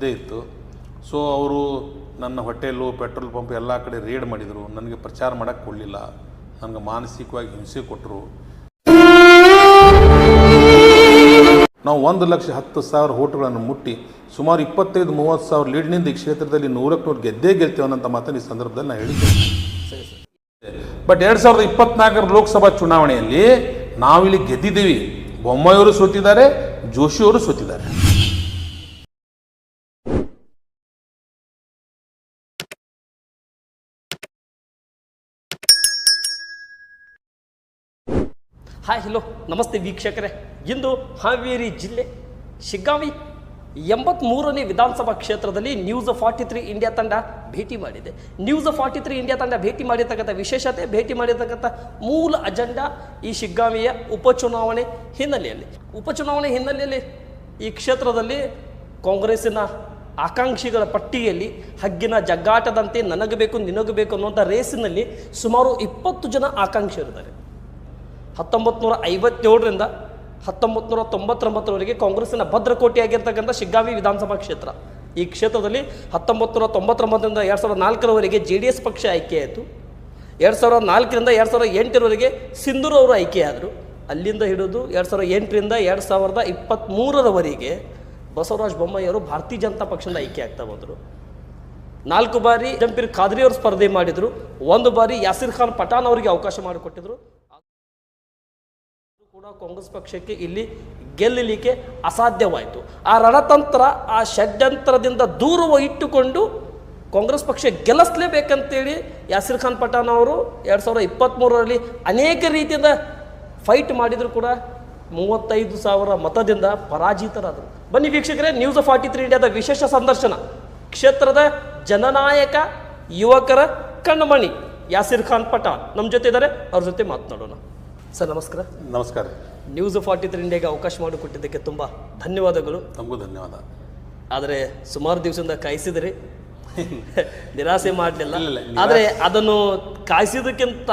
ಇದೇ ಇತ್ತು. ಸೊ ಅವರು ನನ್ನ ಹೋಟೆಲು ಪೆಟ್ರೋಲ್ ಪಂಪ್ ಎಲ್ಲ ಕಡೆ ರೇಡ್ ಮಾಡಿದರು. ನನಗೆ ಪ್ರಚಾರ ಮಾಡೋಕ್ಕೆ ಕೊಡಲಿಲ್ಲ. ನನಗೆ ಮಾನಸಿಕವಾಗಿ ಹಿಂಸೆ ಕೊಟ್ಟರು ನಾವು ಒಂದು ಲಕ್ಷ ಹತ್ತು ಸಾವಿರ ಓಟುಗಳನ್ನು ಮುಟ್ಟಿ ಸುಮಾರು ಇಪ್ಪತ್ತೈದು ಮೂವತ್ತು ಸಾವಿರ ಲೀಡ್ನಿಂದ ಈ ಕ್ಷೇತ್ರದಲ್ಲಿ ನೂರಕ್ಕೆ ನೂರು ಗೆದ್ದೇ ಗೆಲ್ತೇವೆ ಅನ್ನೋಂಥ ಮಾತನ್ನು ಈ ಸಂದರ್ಭದಲ್ಲಿ ನಾನು ಹೇಳಿದ್ದೆ. ಸರಿ ಬಟ್ ಎರಡು ಸಾವಿರದ ಇಪ್ಪತ್ನಾಲ್ಕರ ಲೋಕಸಭಾ ಚುನಾವಣೆಯಲ್ಲಿ ನಾವಿಲ್ಲಿ ಗೆದ್ದಿದ್ದೀವಿ. ಬೊಮ್ಮಾಯಿಯವರು ಸೋತಿದ್ದಾರೆ ಜೋಶಿಯವರು ಸೋತಿದ್ದಾರೆ. ಹಾಯ್ ಹಲೋ ನಮಸ್ತೆ ವೀಕ್ಷಕರೇ. ಇಂದು ಹಾವೇರಿ ಜಿಲ್ಲೆ ಶಿಗ್ಗಾವಿ ಎಂಬತ್ಮೂರನೇ ವಿಧಾನಸಭಾ ಕ್ಷೇತ್ರದಲ್ಲಿ ನ್ಯೂಸ್ ಫಾರ್ಟಿ ತ್ರೀ ಇಂಡಿಯಾ ತಂಡ ಭೇಟಿ ಮಾಡಿದೆ. ನ್ಯೂಸ್ ಫಾರ್ಟಿ ತ್ರೀ ಇಂಡಿಯಾ ತಂಡ ಭೇಟಿ ಮಾಡಿರ್ತಕ್ಕಂಥ ವಿಶೇಷತೆ, ಭೇಟಿ ಮಾಡಿರ್ತಕ್ಕಂಥ ಮೂಲ ಅಜೆಂಡಾ ಈ ಶಿಗ್ಗಾವಿಯ ಉಪಚುನಾವಣೆ ಹಿನ್ನೆಲೆಯಲ್ಲಿ. ಉಪಚುನಾವಣೆ ಹಿನ್ನೆಲೆಯಲ್ಲಿ ಈ ಕ್ಷೇತ್ರದಲ್ಲಿ ಕಾಂಗ್ರೆಸ್ಸಿನ ಆಕಾಂಕ್ಷಿಗಳ ಪಟ್ಟಿಯಲ್ಲಿ ಹಗ್ಗಿನ ಜಗ್ಗಾಟದಂತೆ ನನಗಬೇಕು, ನಿನಗಬೇಕು ನಿನಗೆ ಬೇಕು ಅನ್ನುವಂಥ ರೇಸಿನಲ್ಲಿ ಸುಮಾರು ಇಪ್ಪತ್ತು ಜನ ಆಕಾಂಕ್ಷಿಯರಿದ್ದಾರೆ. ಹತ್ತೊಂಬತ್ತು ನೂರ ಐವತ್ತೇಳರಿಂದ ಹತ್ತೊಂಬತ್ತು ನೂರ ತೊಂಬತ್ತೊಂಬತ್ತರವರೆಗೆ ಕಾಂಗ್ರೆಸ್ಸಿನ ಭದ್ರಕೋಟೆಯಾಗಿರ್ತಕ್ಕಂಥ ಶಿಗ್ಗಾವಿ ವಿಧಾನಸಭಾ ಕ್ಷೇತ್ರ. ಈ ಕ್ಷೇತ್ರದಲ್ಲಿ ಹತ್ತೊಂಬತ್ತು ನೂರ ತೊಂಬತ್ತೊಂಬತ್ತರಿಂದ ಎರಡು ಸಾವಿರದ ನಾಲ್ಕರವರೆಗೆ ಜೆ ಡಿ ಎಸ್ ಪಕ್ಷ ಆಯ್ಕೆಯಾಯಿತು ಎರಡು ಸಾವಿರದ ನಾಲ್ಕರಿಂದ ಎರಡು ಸಾವಿರದ ಎಂಟರವರೆಗೆ ಸಿಂಧೂರು ಅವರು ಆಯ್ಕೆಯಾದರು ಅಲ್ಲಿಂದ ಹಿಡಿದು ಎರಡು ಸಾವಿರದ ಎಂಟರಿಂದ ಎರಡು ಸಾವಿರದ ಇಪ್ಪತ್ತ್ಮೂರರವರೆಗೆ ಬಸವರಾಜ ಬೊಮ್ಮಾಯಿಯವರು ಭಾರತೀಯ ಜನತಾ ಪಕ್ಷದಿಂದ ಆಯ್ಕೆ ಆಗ್ತಾ ಬಂದರು ನಾಲ್ಕು ಬಾರಿ ಜಂಪಿರ್ ಖಾದ್ರಿ ಅವರು ಸ್ಪರ್ಧೆ ಮಾಡಿದರು. ಒಂದು ಬಾರಿ ಯಾಸಿರ್ ಖಾನ್ ಪಠಾನ್ ಅವರಿಗೆ ಅವಕಾಶ ಮಾಡಿಕೊಟ್ಟಿದ್ರು. ಕಾಂಗ್ರೆಸ್ ಪಕ್ಷಕ್ಕೆ ಇಲ್ಲಿ ಗೆಲ್ಲಲಿಕ್ಕೆ ಅಸಾಧ್ಯವಾಯಿತು. ಆ ರಣತಂತ್ರ, ಆ ಷಡ್ಯಂತ್ರದಿಂದ ದೂರ ಇಟ್ಟುಕೊಂಡು ಕಾಂಗ್ರೆಸ್ ಪಕ್ಷ ಗೆಲ್ಲಿಸಲೇಬೇಕಂತೇಳಿ ಯಾಸಿರ್ ಖಾನ್ ಪಠಾಣ್ ಅವರು ಎರಡು ಸಾವಿರದ ಇಪ್ಪತ್ತ್ಮೂರರಲ್ಲಿ ಅನೇಕ ರೀತಿಯಿಂದ ಫೈಟ್ ಮಾಡಿದರೂ ಕೂಡ ಮೂವತ್ತೈದು ಸಾವಿರ ಮತದಿಂದ ಪರಾಜಿತರಾದರು. ಬನ್ನಿ ವೀಕ್ಷಕರೇ ನ್ಯೂಸ್ ಫಾರ್ಟಿ ತ್ರೀ ಇಂಡಿಯಾದ ವಿಶೇಷ ಸಂದರ್ಶನ. ಕ್ಷೇತ್ರದ ಜನನಾಯಕ ಯುವಕರ ಕಣ್ಮಣಿ ಯಾಸಿರ್ ಖಾನ್ ಪಠಾಣ್. ನಮ್ಮ ಜೊತೆ ಇದ್ದಾರೆ, ಅವ್ರ ಜೊತೆ ಮಾತನಾಡೋಣ. ಸರ್ ನಮಸ್ಕಾರ. ನಮಸ್ಕಾರ. ನ್ಯೂಸ್ ಫಾರ್ಟಿ ತ್ರೀ ಇಂಡಿಯಾಗೆ ಅವಕಾಶ ಮಾಡಿಕೊಟ್ಟಿದ್ದಕ್ಕೆ ತುಂಬ ಧನ್ಯವಾದಗಳು. ತಮಗೂ ಧನ್ಯವಾದ. ಆದರೆ ಸುಮಾರು ದಿವಸದಿಂದ ಕಾಯಿಸಿದ್ರಿ. ನಿರಾಸೆ ಮಾಡಲಿಲ್ಲ. ಆದರೆ ಅದನ್ನು ಕಾಯಿಸಿದಕ್ಕಿಂತ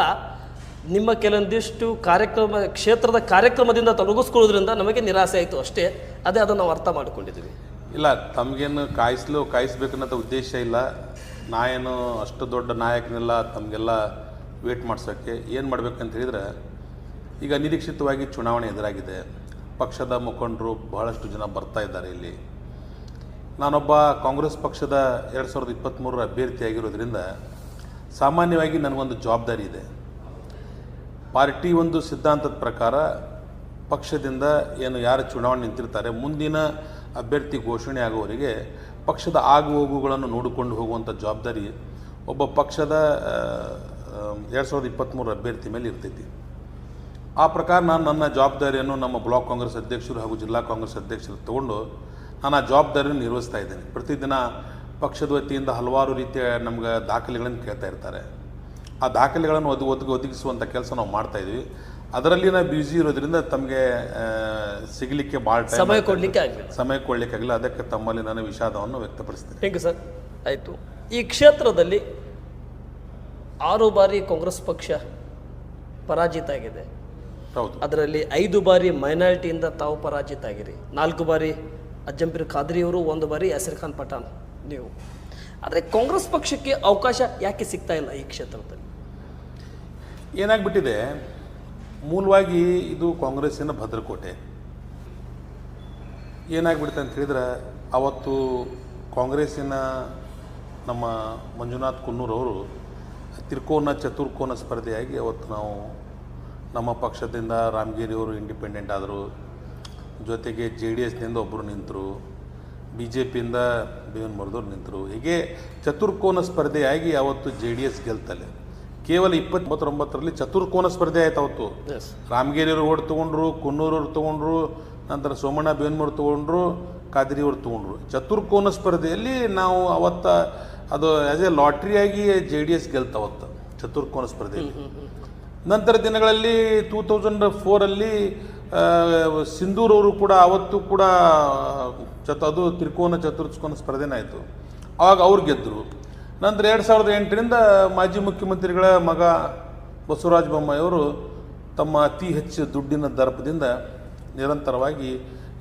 ನಿಮ್ಮ ಕೆಲವೊಂದಿಷ್ಟು ಕಾರ್ಯಕ್ರಮ ಕ್ಷೇತ್ರದ ಕಾರ್ಯಕ್ರಮದಿಂದ ತೊಡಗಿಸ್ಕೊಳ್ಳೋದ್ರಿಂದ ನಮಗೆ ನಿರಾಸೆ ಆಯಿತು ಅಷ್ಟೇ. ಅದೇ ಅದನ್ನು ನಾವು ಅರ್ಥ ಮಾಡಿಕೊಂಡಿದ್ದೀವಿ. ಇಲ್ಲ ತಮಗೇನು ಕಾಯಿಸಲು ಕಾಯಿಸ್ಬೇಕನ್ನೋದು ಉದ್ದೇಶ ಇಲ್ಲ. ನಾ ಏನು ಅಷ್ಟು ದೊಡ್ಡ ನಾಯಕನೆಲ್ಲ ತಮಗೆಲ್ಲ ವೇಟ್ ಮಾಡಿಸೋಕ್ಕೆ. ಏನು ಮಾಡ್ಬೇಕಂತ ಹೇಳಿದ್ರೆ ಈಗ ನಿರೀಕ್ಷಿತವಾಗಿ ಚುನಾವಣೆ ಎದುರಾಗಿದೆ. ಪಕ್ಷದ ಮುಖಂಡರು ಬಹಳಷ್ಟು ಜನ ಬರ್ತಾ ಇದ್ದಾರೆ ಇಲ್ಲಿ. ನಾನೊಬ್ಬ ಕಾಂಗ್ರೆಸ್ ಪಕ್ಷದ ಎರಡು ಸಾವಿರದ ಇಪ್ಪತ್ತ್ಮೂರರ ಅಭ್ಯರ್ಥಿಯಾಗಿರೋದ್ರಿಂದ ಸಾಮಾನ್ಯವಾಗಿ ನನಗೊಂದು ಜವಾಬ್ದಾರಿ ಇದೆ. ಪಾರ್ಟಿ ಒಂದು ಸಿದ್ಧಾಂತದ ಪ್ರಕಾರ ಪಕ್ಷದಿಂದ ಏನು ಯಾರು ಚುನಾವಣೆ ನಿಂತಿರ್ತಾರೆ, ಮುಂದಿನ ಅಭ್ಯರ್ಥಿ ಘೋಷಣೆ ಆಗುವವರಿಗೆ ಪಕ್ಷದ ಆಗು ಹೋಗುಗಳನ್ನು ನೋಡಿಕೊಂಡು ಹೋಗುವಂಥ ಜವಾಬ್ದಾರಿ ಒಬ್ಬ ಪಕ್ಷದ ಎರಡು ಸಾವಿರದ ಇಪ್ಪತ್ತ್ಮೂರು ಅಭ್ಯರ್ಥಿ ಮೇಲೆ ಇರ್ತೈತಿ. ಆ ಪ್ರಕಾರ ನಾನು ನನ್ನ ಜವಾಬ್ದಾರಿಯನ್ನು ನಮ್ಮ ಬ್ಲಾಕ್ ಕಾಂಗ್ರೆಸ್ ಅಧ್ಯಕ್ಷರು ಹಾಗೂ ಜಿಲ್ಲಾ ಕಾಂಗ್ರೆಸ್ ಅಧ್ಯಕ್ಷರು ತಗೊಂಡು ನಾನು ಆ ಜವಾಬ್ದಾರಿಯನ್ನು ನಿರ್ವಹಿಸ್ತಾ ಇದ್ದೇನೆ. ಪ್ರತಿದಿನ ಪಕ್ಷದ ವತಿಯಿಂದ ಹಲವಾರು ರೀತಿಯ ನಮ್ಗೆ ದಾಖಲೆಗಳನ್ನು ಕೇಳ್ತಾ ಇರ್ತಾರೆ. ಆ ದಾಖಲೆಗಳನ್ನು ಒದಗಿ ಒದಗಿ ಒದಗಿಸುವಂಥ ಕೆಲಸ ನಾವು ಮಾಡ್ತಾ ಇದ್ವಿ ಅದರಲ್ಲಿ ನಾವು ಬ್ಯುಸಿ ಇರೋದ್ರಿಂದ ತಮಗೆ ಸಿಗಲಿಕ್ಕೆ ಭಾಳ ಸಮಯ ಕೊಡಲಿಕ್ಕೆ ಆಗಲಿಲ್ಲ. ಸಮಯ ಕೊಡಲಿಕ್ಕಾಗಿಲ್ಲ ಅದಕ್ಕೆ ತಮ್ಮಲ್ಲಿ ನಾನು ವಿಷಾದವನ್ನು ವ್ಯಕ್ತಪಡಿಸ್ತೇನೆ. Thank you sir. ಆಯಿತು. ಈ ಕ್ಷೇತ್ರದಲ್ಲಿ ಆರು ಬಾರಿ ಕಾಂಗ್ರೆಸ್ ಪಕ್ಷ ಪರಾಜಿತ ಆಗಿದೆ. ಅದರಲ್ಲಿ ಐದು ಬಾರಿ ಮೈನಾರಿಟಿಯಿಂದ ತಾವು ಪರಾಜಿತ ಆಗಿರಿ ನಾಲ್ಕು ಬಾರಿ ಅಜ್ಜಂಪೀರ್ ಖಾದ್ರಿಯವರು ಒಂದು ಬಾರಿ ಯಾಸಿರ್ ಖಾನ್ ಪಠಾಣ್ ನೀವು. ಆದರೆ ಕಾಂಗ್ರೆಸ್ ಪಕ್ಷಕ್ಕೆ ಅವಕಾಶ ಯಾಕೆ ಸಿಗ್ತಾ ಇಲ್ಲ ಈ ಕ್ಷೇತ್ರದಲ್ಲಿ? ಏನಾಗ್ಬಿಟ್ಟಿದೆ? ಮೂಲವಾಗಿ ಇದು ಕಾಂಗ್ರೆಸ್ಸಿನ ಭದ್ರಕೋಟೆ. ಏನಾಗ್ಬಿಡುತ್ತೆ ಅಂತ ಹೇಳಿದ್ರೆ ಅವತ್ತು ಕಾಂಗ್ರೆಸ್ಸಿನ ನಮ್ಮ ಮಂಜುನಾಥ್ ಕುನ್ನೂರವರು ತ್ರಿಕೋನ ಚತುರ್ಕೋನ ಸ್ಪರ್ಧೆಯಾಗಿ ಅವತ್ತು ನಾವು ನಮ್ಮ ಪಕ್ಷದಿಂದ ರಾಮಗಿರಿಯವರು ಇಂಡಿಪೆಂಡೆಂಟ್ ಆದರು ಜೊತೆಗೆ ಜೆ ಡಿ ಎಸ್ನಿಂದ ಒಬ್ಬರು ನಿಂತರು ಬಿ ಜೆ ಪಿಯಿಂದ ಬೇವನ್ ಮರದವ್ರು ನಿಂತರು. ಹೀಗೆ ಚತುರ್ಕೋನ ಸ್ಪರ್ಧೆಯಾಗಿ ಅವತ್ತು ಜೆ ಡಿ ಎಸ್ ಗೆಲ್ತಲೆ. ಕೇವಲ ಇಪ್ಪತ್ತೊಂಬತ್ತರಲ್ಲಿ ಚತುರ್ಕೋನ ಸ್ಪರ್ಧೆ ಆಯ್ತು ಅವತ್ತು. ರಾಮಗಿರಿಯವರು ಓಡ್ ತೊಗೊಂಡ್ರು ಕುನ್ನೂರವ್ರು ತೊಗೊಂಡ್ರು ನಂತರ ಸೋಮಣ್ಣ ಬೇವನ್ಮೂರು ತೊಗೊಂಡ್ರು ಕಾದ್ರಿಯವ್ರು ತೊಗೊಂಡ್ರು. ಚತುರ್ಕೋನ ಸ್ಪರ್ಧೆಯಲ್ಲಿ ನಾವು ಅವತ್ತ ಅದು ಆ್ಯಸ್ ಎ ಲಾಟ್ರಿಯಾಗಿ ಜೆ ಡಿ ಎಸ್ ಗೆಲ್ತಾವತ್ತು ಚತುರ್ಕೋನ ಸ್ಪರ್ಧೆಯಲ್ಲಿ. ನಂತರ ದಿನಗಳಲ್ಲಿ ಟೂ ತೌಸಂಡ್ ಫೋರಲ್ಲಿ ಸಿಂಧೂರವರು ಕೂಡ ಅವತ್ತು ಕೂಡ, ಚತ, ಅದು ತ್ರಿಕೋನ ಚತುರ್ಕೋನ ಸ್ಪರ್ಧೆನೇ ಆಯಿತು. ಆವಾಗ ಅವ್ರು ಗೆದ್ದರು ನಂತರ ಎರಡು ಸಾವಿರದ ಎಂಟರಿಂದ ಮಾಜಿ ಮುಖ್ಯಮಂತ್ರಿಗಳ ಮಗ ಬಸವರಾಜ ಬೊಮ್ಮಾಯಿಯವರು ತಮ್ಮ ಅತಿ ಹೆಚ್ಚು ದುಡ್ಡಿನ ದರ್ಪದಿಂದ ನಿರಂತರವಾಗಿ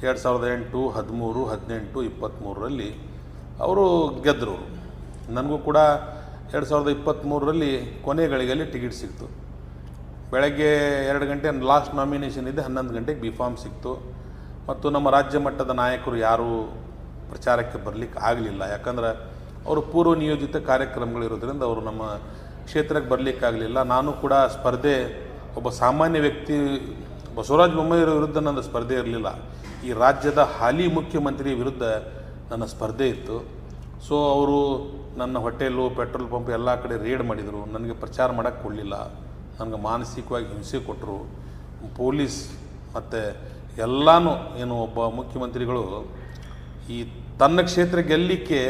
ಎರಡು ಸಾವಿರದ ಎಂಟು, ಹದಿಮೂರು, ಹದಿನೆಂಟು ಇಪ್ಪತ್ತ್ಮೂರರಲ್ಲಿ ಅವರು ಗೆದ್ದರು ನನಗೂ ಕೂಡ ಎರಡು ಸಾವಿರದ ಇಪ್ಪತ್ತ್ಮೂರರಲ್ಲಿ ಕೊನೆಗಳಿಗೆಯಲ್ಲಿ ಟಿಕೆಟ್ ಸಿಕ್ತು. ಬೆಳಗ್ಗೆ ಎರಡು ಗಂಟೆ ಲಾಸ್ಟ್ ನಾಮಿನೇಷನ್ ಇದೆ, ಹನ್ನೊಂದು ಗಂಟೆಗೆ ಬಿ ಫಾರ್ಮ್ ಸಿಕ್ತು. ಮತ್ತು ನಮ್ಮ ರಾಜ್ಯ ಮಟ್ಟದ ನಾಯಕರು ಯಾರೂ ಪ್ರಚಾರಕ್ಕೆ ಬರಲಿಕ್ಕೆ ಆಗಲಿಲ್ಲ. ಯಾಕಂದ್ರೆ ಅವರು ಪೂರ್ವ ನಿಯೋಜಿತ ಕಾರ್ಯಕ್ರಮಗಳಿರೋದ್ರಿಂದ ಅವರು ನಮ್ಮ ಕ್ಷೇತ್ರಕ್ಕೆ ಬರಲಿಕ್ಕಾಗಲಿಲ್ಲ ನಾನು ಕೂಡ ಸ್ಪರ್ಧೆ, ಒಬ್ಬ ಸಾಮಾನ್ಯ ವ್ಯಕ್ತಿ ಬಸವರಾಜ ಬೊಮ್ಮಾಯಿಯವರ ವಿರುದ್ಧ ನನ್ನ ಸ್ಪರ್ಧೆ ಇರಲಿಲ್ಲ. ಈ ರಾಜ್ಯದ ಹಾಲಿ ಮುಖ್ಯಮಂತ್ರಿ ವಿರುದ್ಧ ನನ್ನ ಸ್ಪರ್ಧೆ ಇತ್ತು. ಸೊ ಅವರು ನನ್ನ ಹೋಟೆಲು ಪೆಟ್ರೋಲ್ ಪಂಪ್ ಎಲ್ಲ ಕಡೆ ರೇಡ್ ಮಾಡಿದರು. ನನಗೆ ಪ್ರಚಾರ ಮಾಡೋಕ್ಕೆ ಕೊಡಲಿಲ್ಲ. ನನಗೆ ಮಾನಸಿಕವಾಗಿ ಹಿಂಸೆ ಕೊಟ್ಟರು ಪೊಲೀಸ್ ಮತ್ತು ಎಲ್ಲನೂ ಏನು ಒಬ್ಬ ಮುಖ್ಯಮಂತ್ರಿಗಳು ಈ ತನ್ನ ಕ್ಷೇತ್ರ ಗೆಲ್ಲಲಿಕ್ಕೆ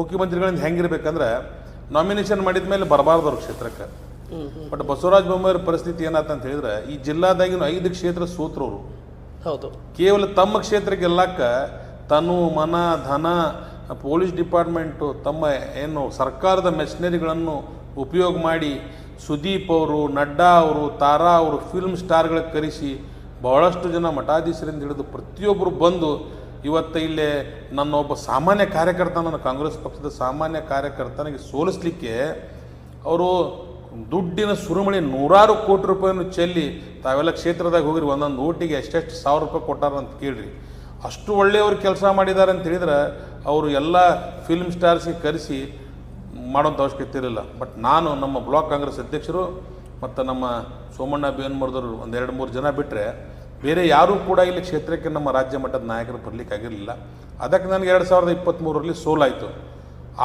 ಮುಖ್ಯಮಂತ್ರಿಗಳಿಂದ ಹೆಂಗಿರ್ಬೇಕಂದ್ರೆ ನಾಮಿನೇಷನ್ ಮಾಡಿದ ಮೇಲೆ ಬರಬಾರ್ದು ಅವ್ರ ಕ್ಷೇತ್ರಕ್ಕೆ. ಬಟ್ ಬಸವರಾಜ ಬೊಮ್ಮಾಯಿ ಪರಿಸ್ಥಿತಿ ಏನಾಯ್ತು ಅಂತ ಹೇಳಿದ್ರೆ ಈ ಜಿಲ್ಲಾದಾಗಿನ ಐದು ಕ್ಷೇತ್ರ ಸೋತ್ರವರು ಹೌದು. ಕೇವಲ ತಮ್ಮ ಕ್ಷೇತ್ರ ಗೆಲ್ಲಕ್ಕ ತನು ಮನ ಧನ ಪೊಲೀಸ್ ಡಿಪಾರ್ಟ್ಮೆಂಟು ತಮ್ಮ ಏನು ಸರ್ಕಾರದ ಮೆಷಿನರಿಗಳನ್ನು ಉಪಯೋಗ ಮಾಡಿ ಸುದೀಪ್ ಅವರು, ನಡ್ಡಾ ಅವರು, ತಾರಾ ಅವರು ಫಿಲ್ಮ್ ಸ್ಟಾರ್ಗಳಿಗೆ ಕರೆಸಿ ಬಹಳಷ್ಟು ಜನ ಮಠಾಧೀಶರಿಂದ ಹಿಡಿದು ಪ್ರತಿಯೊಬ್ಬರು ಬಂದು ಇವತ್ತು ಇಲ್ಲೇ ನನ್ನ ಒಬ್ಬ ಸಾಮಾನ್ಯ ಕಾರ್ಯಕರ್ತ ನನ್ನ ಕಾಂಗ್ರೆಸ್ ಪಕ್ಷದ ಸಾಮಾನ್ಯ ಕಾರ್ಯಕರ್ತನಿಗೆ ಸೋಲಿಸ್ಲಿಕ್ಕೆ ಅವರು ದುಡ್ಡಿನ ಸುರುಮಳಿ ನೂರಾರು ಕೋಟಿ ರೂಪಾಯಿಯನ್ನು ಚೆಲ್ಲಿ ತಾವೆಲ್ಲ ಕ್ಷೇತ್ರದಾಗ ಹೋಗಿರಿ, ಒಂದೊಂದು ಓಟಿಗೆ ಎಷ್ಟೆಷ್ಟು ಸಾವಿರ ರೂಪಾಯಿ ಕೊಟ್ಟಾರ ಅಂತ ಕೇಳ್ರಿ. ಅಷ್ಟು ಒಳ್ಳೆಯವರು ಕೆಲಸ ಮಾಡಿದ್ದಾರೆ ಅಂತ ಹೇಳಿದ್ರೆ ಅವರು ಎಲ್ಲ ಫಿಲ್ಮ್ ಸ್ಟಾರ್ಸಿಗೆ ಕರೆಸಿ ಮಾಡೋಂಥ ಅವಶ್ಯಕತೆ ಇರಲಿಲ್ಲ. ಬಟ್ ನಾನು ನಮ್ಮ ಬ್ಲಾಕ್ ಕಾಂಗ್ರೆಸ್ ಅಧ್ಯಕ್ಷರು ಮತ್ತು ನಮ್ಮ ಸೋಮಣ್ಣ ಬೇನ್ಮರ್ದವರು ಒಂದು ಎರಡು ಮೂರು ಜನ ಬಿಟ್ಟರೆ ಬೇರೆ ಯಾರೂ ಕೂಡ ಇಲ್ಲಿ ಕ್ಷೇತ್ರಕ್ಕೆ ನಮ್ಮ ರಾಜ್ಯ ಮಟ್ಟದ ನಾಯಕರು ಬರಲಿಕ್ಕಾಗಿರಲಿಲ್ಲ ಅದಕ್ಕೆ ನನಗೆ ಎರಡು ಸಾವಿರದ ಇಪ್ಪತ್ತ್ಮೂರರಲ್ಲಿ ಸೋಲಾಯಿತು.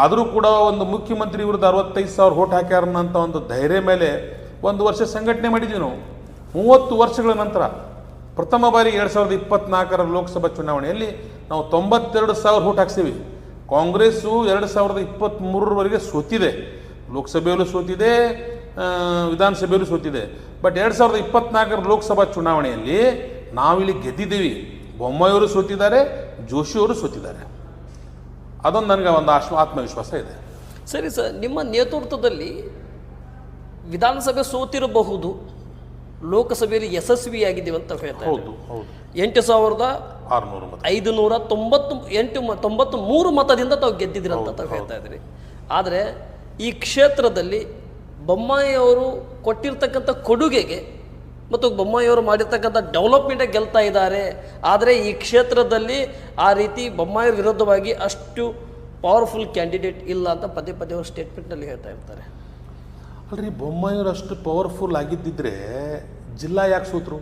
ಆದರೂ ಕೂಡ ಒಂದು ಮುಖ್ಯಮಂತ್ರಿ ವಿರುದ್ಧ ಅರವತ್ತೈದು ಸಾವಿರ ಓಟ್ ಹಾಕ್ಯಾರನ್ನಂಥ ಒಂದು ಧೈರ್ಯ ಮೇಲೆ ಒಂದು ವರ್ಷ ಸಂಘಟನೆ ಮಾಡಿದ್ವಿ ನಾವು. ಮೂವತ್ತು ವರ್ಷಗಳ ನಂತರ ಪ್ರಥಮ ಬಾರಿ ಎರಡು ಸಾವಿರದ ಇಪ್ಪತ್ತ್ನಾಲ್ಕರ ಲೋಕಸಭಾ ಚುನಾವಣೆಯಲ್ಲಿ ನಾವು ತೊಂಬತ್ತೆರಡು ಸಾವಿರ ಓಟ್ ಹಾಕ್ಸೀವಿ ಕಾಂಗ್ರೆಸ್ಸು ಎರಡು ಸಾವಿರದ ಇಪ್ಪತ್ತ್ಮೂರರವರೆಗೆ ಸೋತಿದೆ. ಲೋಕಸಭೆಯಲ್ಲೂ ಸೋತಿದೆ ವಿಧಾನಸಭೆಯಲ್ಲೂ ಸೋತಿದೆ. ಬಟ್ ಎರಡು ಸಾವಿರದ ಇಪ್ಪತ್ನಾಲ್ಕರ ಲೋಕಸಭಾ ಚುನಾವಣೆಯಲ್ಲಿ ನಾವಿಲ್ಲಿ ಗೆದ್ದಿದ್ದೀವಿ. ಬೊಮ್ಮಾಯಿಯವರು ಸೋತಿದ್ದಾರೆ, ಜೋಶಿಯವರು ಸೋತಿದ್ದಾರೆ. ಅದೊಂದು ನನಗೆ ಒಂದು ಆಶ್ವ ಆತ್ಮವಿಶ್ವಾಸ ಇದೆ. ಸರಿ ಸರ್, ನಿಮ್ಮ ನೇತೃತ್ವದಲ್ಲಿ ವಿಧಾನಸಭೆ ಸೋತಿರಬಹುದು. ಲೋಕಸಭೆಯಲ್ಲಿ ಯಶಸ್ವಿಯಾಗಿದ್ದೀವಿ ಅಂತ ಹೇಳ್ತಾ ಹೌದು ಹೌದು. ಎಂಟು ಸಾವಿರದ ಐದು ನೂರ ತೊಂಬತ್ತು ಎಂಟು ತೊಂಬತ್ತು ಮೂರು ಮತದಿಂದ ತಾವು ಗೆದ್ದಿದ್ರಿ ಅಂತ ತಾವು ಹೇಳ್ತಾ ಇದ್ರಿ ಆದರೆ ಈ ಕ್ಷೇತ್ರದಲ್ಲಿ ಬೊಮ್ಮಾಯಿಯವರು ಕೊಟ್ಟಿರ್ತಕ್ಕಂಥ ಕೊಡುಗೆಗೆ ಮತ್ತು ಬೊಮ್ಮಾಯಿಯವರು ಮಾಡಿರ್ತಕ್ಕಂಥ ಡೆವಲಪ್ಮೆಂಟೇ ಗೆಲ್ತಾ ಇದ್ದಾರೆ. ಆದರೆ ಈ ಕ್ಷೇತ್ರದಲ್ಲಿ ಆ ರೀತಿ ಬೊಮ್ಮಾಯಿ ವಿರುದ್ಧವಾಗಿ ಅಷ್ಟು ಪವರ್ಫುಲ್ ಕ್ಯಾಂಡಿಡೇಟ್ ಇಲ್ಲ ಅಂತ ಪದೇ ಪದೇ ಅವರು ಸ್ಟೇಟ್ಮೆಂಟ್ನಲ್ಲಿ ಹೇಳ್ತಾ ಇರ್ತಾರೆ. ಅಲ್ರಿ ಬೊಮ್ಮಾಯಿಯವರು ಅಷ್ಟು ಪವರ್ಫುಲ್ ಆಗಿದ್ದಿದ್ರೆ ಜಿಲ್ಲಾ ಯಾಕೆ ಸೋತರು?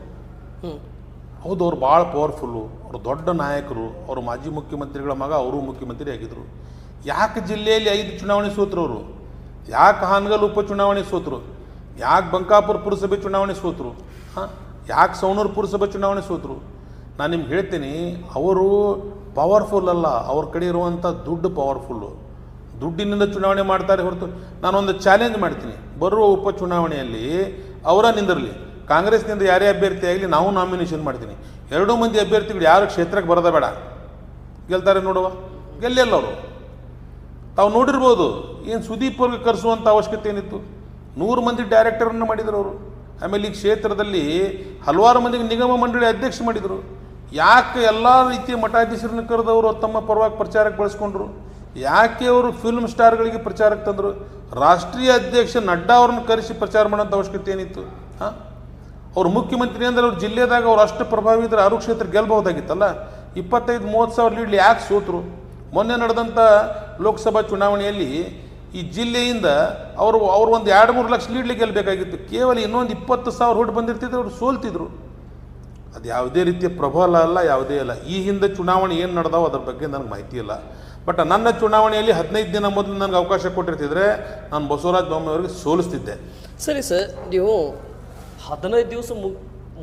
ಹೌದು ಅವ್ರು ಭಾಳ ಪವರ್ಫುಲ್ಲು ಅವರು ದೊಡ್ಡ ನಾಯಕರು. ಅವರು ಮಾಜಿ ಮುಖ್ಯಮಂತ್ರಿಗಳ ಮಗ ಅವರು ಮುಖ್ಯಮಂತ್ರಿ ಆಗಿದ್ದರು ಯಾಕೆ ಜಿಲ್ಲೆಯಲ್ಲಿ ಐದು ಚುನಾವಣೆ ಸೋತರು ಅವರು? ಯಾಕೆ ಹಾನಗಲ್ ಉಪಚುನಾವಣೆ ಸೋತರು? ಯಾಕೆ ಬಂಕಾಪುರ ಪುರಸಭೆ ಚುನಾವಣೆ ಸೋತರು? ಹಾಂ? ಯಾಕೆ ಸೌಣೂರು ಪುರಸಭೆ ಚುನಾವಣೆ ಸೋತರು? ನಾನು ನಿಮ್ಗೆ ಹೇಳ್ತೀನಿ ಅವರು ಪವರ್ಫುಲ್ ಅಲ್ಲ. ಅವ್ರ ಕಡೆ ಇರುವಂಥ ದುಡ್ಡು ಪವರ್ಫುಲ್ಲು ದುಡ್ಡಿನಿಂದ ಚುನಾವಣೆ ಮಾಡ್ತಾರೆ ಹೊರತು ನಾನೊಂದು ಚಾಲೆಂಜ್ ಮಾಡ್ತೀನಿ. ಬರುವ ಉಪಚುನಾವಣೆಯಲ್ಲಿ ಅವರ ನಿಂದಿರಲಿ. ಕಾಂಗ್ರೆಸ್ನಿಂದ ಯಾರೇ ಅಭ್ಯರ್ಥಿ ಆಗಲಿ ನಾವು ನಾಮಿನೇಷನ್ ಮಾಡ್ತೀನಿ. ಎರಡೂ ಮಂದಿ ಅಭ್ಯರ್ಥಿಗಳು ಯಾರು ಕ್ಷೇತ್ರಕ್ಕೆ ಬರೋದ ಬೇಡ. ಗೆಲ್ತಾರೆ ನೋಡುವ. ಗೆಲ್ಲೆಲ್ಲ ಅವರು. ತಾವು ನೋಡಿರ್ಬೋದು, ಏನು ಸುದೀಪ್ ಅವ್ರಿಗೆ ಕರೆಸುವಂಥ ಅವಶ್ಯಕತೆ ಏನಿತ್ತು? ನೂರು ಮಂದಿ ಡೈರೆಕ್ಟರನ್ನು ಮಾಡಿದರು ಅವರು. ಆಮೇಲೆ ಈ ಕ್ಷೇತ್ರದಲ್ಲಿ ಹಲವಾರು ಮಂದಿಗೆ ನಿಗಮ ಮಂಡಳಿ ಅಧ್ಯಕ್ಷ ಮಾಡಿದರು. ಯಾಕೆ ಎಲ್ಲ ರೀತಿಯ ಮಠಾಧೀಶರನ್ನು ಕರೆದವರು ತಮ್ಮ ಪರವಾಗಿ ಪ್ರಚಾರಕ್ಕೆ ಬಳಸ್ಕೊಂಡ್ರು? ಯಾಕೆ ಅವರು ಫಿಲ್ಮ್ ಸ್ಟಾರ್ಗಳಿಗೆ ಪ್ರಚಾರಕ್ಕೆ ತಂದರು? ರಾಷ್ಟ್ರೀಯ ಅಧ್ಯಕ್ಷ ನಡ್ಡಾ ಅವ್ರನ್ನ ಕರೆಸಿ ಪ್ರಚಾರ ಮಾಡೋಂಥ ಅವಶ್ಯಕತೆ ಏನಿತ್ತು? ಹಾಂ? ಅವ್ರು ಮುಖ್ಯಮಂತ್ರಿ ಅಂದರೆ ಅವ್ರ ಜಿಲ್ಲೆದಾಗ ಅವ್ರು ಅಷ್ಟು ಪ್ರಭಾವಿ ಇದ್ರೆ ಆರು ಕ್ಷೇತ್ರ ಗೆಲ್ಬಹುದಾಗಿತ್ತಲ್ಲ? ಇಪ್ಪತ್ತೈದು, ಮೂವತ್ತು ಸಾವಿರ ಲೀಡ್ಲಿ ಯಾಕೆ ಸೋತರು? ಮೊನ್ನೆ ನಡೆದಂಥ ಲೋಕಸಭಾ ಚುನಾವಣೆಯಲ್ಲಿ ಈ ಜಿಲ್ಲೆಯಿಂದ ಅವರು ಅವ್ರು ಒಂದು ಎರಡು, ಮೂರು ಲಕ್ಷ ಲೀಡ್ಲಿ ಗೆಲ್ಲಬೇಕಾಗಿತ್ತು ಕೇವಲ ಇನ್ನೊಂದು ಇಪ್ಪತ್ತು ಸಾವಿರ ಹುಟ್ಟು ಬಂದಿರ್ತಿದ್ರು ಅವರು ಸೋಲ್ತಿದ್ರು. ಅದು ಯಾವುದೇ ರೀತಿಯ ಪ್ರಬಲ ಅಲ್ಲ, ಯಾವುದೇ ಅಲ್ಲ. ಈ ಹಿಂದೆ ಚುನಾವಣೆ ಏನು ನಡೆದಾವ ಅದ್ರ ಬಗ್ಗೆ ನನಗೆ ಮಾಹಿತಿ ಇಲ್ಲ. ಬಟ್ ನನ್ನ ಚುನಾವಣೆಯಲ್ಲಿ ಹದಿನೈದು ದಿನ ಮೊದಲು ನನಗೆ ಅವಕಾಶ ಕೊಟ್ಟಿರ್ತಿದ್ರೆ ನಾನು ಬಸವರಾಜ ಬೊಮ್ಮೆಯವರಿಗೆ ಅವರಿಗೆ ಸೋಲಿಸ್ತಿದ್ದೆ. ಸರಿ ಸರ್ ನೀವು ಹದಿನೈದು ದಿವಸ ಮು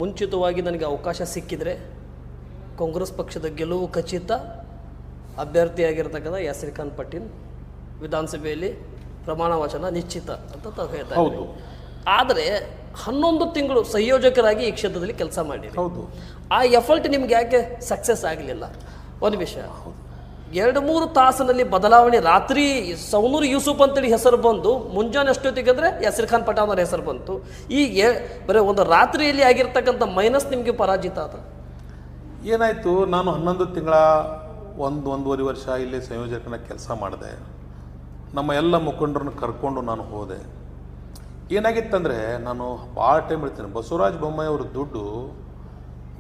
ಮುಂಚಿತವಾಗಿ ನನಗೆ ಅವಕಾಶ ಸಿಕ್ಕಿದರೆ ಕಾಂಗ್ರೆಸ್ ಪಕ್ಷದ ಗೆಲುವು ಖಚಿತ ಅಭ್ಯರ್ಥಿಯಾಗಿರ್ತಕ್ಕಂಥ ಯಾಸಿರ್ ಖಾನ್ ಪಟೇಲ್ ವಿಧಾನಸಭೆಯಲ್ಲಿ ಪ್ರಮಾಣ ವಚನ ನಿಶ್ಚಿತ ಅಂತ ತಾವು ಹೇಳ್ತಾ ಹೌದು. ಆದರೆ ಹನ್ನೊಂದು ತಿಂಗಳು ಸಂಯೋಜಕರಾಗಿ ಈ ಕ್ಷೇತ್ರದಲ್ಲಿ ಕೆಲಸ ಮಾಡಿ ಹೌದು. ಆ ಎಫರ್ಟ್ ನಿಮ್ಗೆ ಯಾಕೆ ಸಕ್ಸಸ್ ಆಗಲಿಲ್ಲ? ಒಂದು ವಿಷಯ. ಎರಡು ಮೂರು ತಾಸಿನಲ್ಲಿ ಬದಲಾವಣೆ. ರಾತ್ರಿ ಸೌನೂರ್ ಯೂಸುಫ್ ಅಂತೇಳಿ ಹೆಸರು ಬಂದು, ಮುಂಜಾನೆ ಅಷ್ಟೊತ್ತಿಗೆ ಅಂದರೆ ಯಸಿರ್ ಖಾನ್ ಪಠಾಣ್ ಹೆಸರು ಬಂತು. ಈ ಎ- ಬರೀ ಒಂದು ರಾತ್ರಿಯಲ್ಲಿ ಆಗಿರ್ತಕ್ಕಂಥ ಮೈನಸ್ ನಿಮಗೆ ಪರಾಜಿತ ಆದ. ಏನಾಯಿತು? ನಾನು ಹನ್ನೊಂದು ತಿಂಗಳ, ಒಂದು, ಒಂದೂವರೆ ವರ್ಷ ಇಲ್ಲಿ ಸಂಯೋಜಕನ ಕೆಲಸ ಮಾಡಿದೆ. ನಮ್ಮ ಎಲ್ಲ ಮುಖಂಡರನ್ನು ಕರ್ಕೊಂಡು ನಾನು ಹೋದೆ. ಏನಾಗಿತ್ತಂದರೆ, ನಾನು ಭಾಳ ಟೈಮ್ ಹೇಳ್ತೀನಿ ಬಸವರಾಜ ಬೊಮ್ಮಾಯಿ ಅವ್ರ ದುಡ್ಡು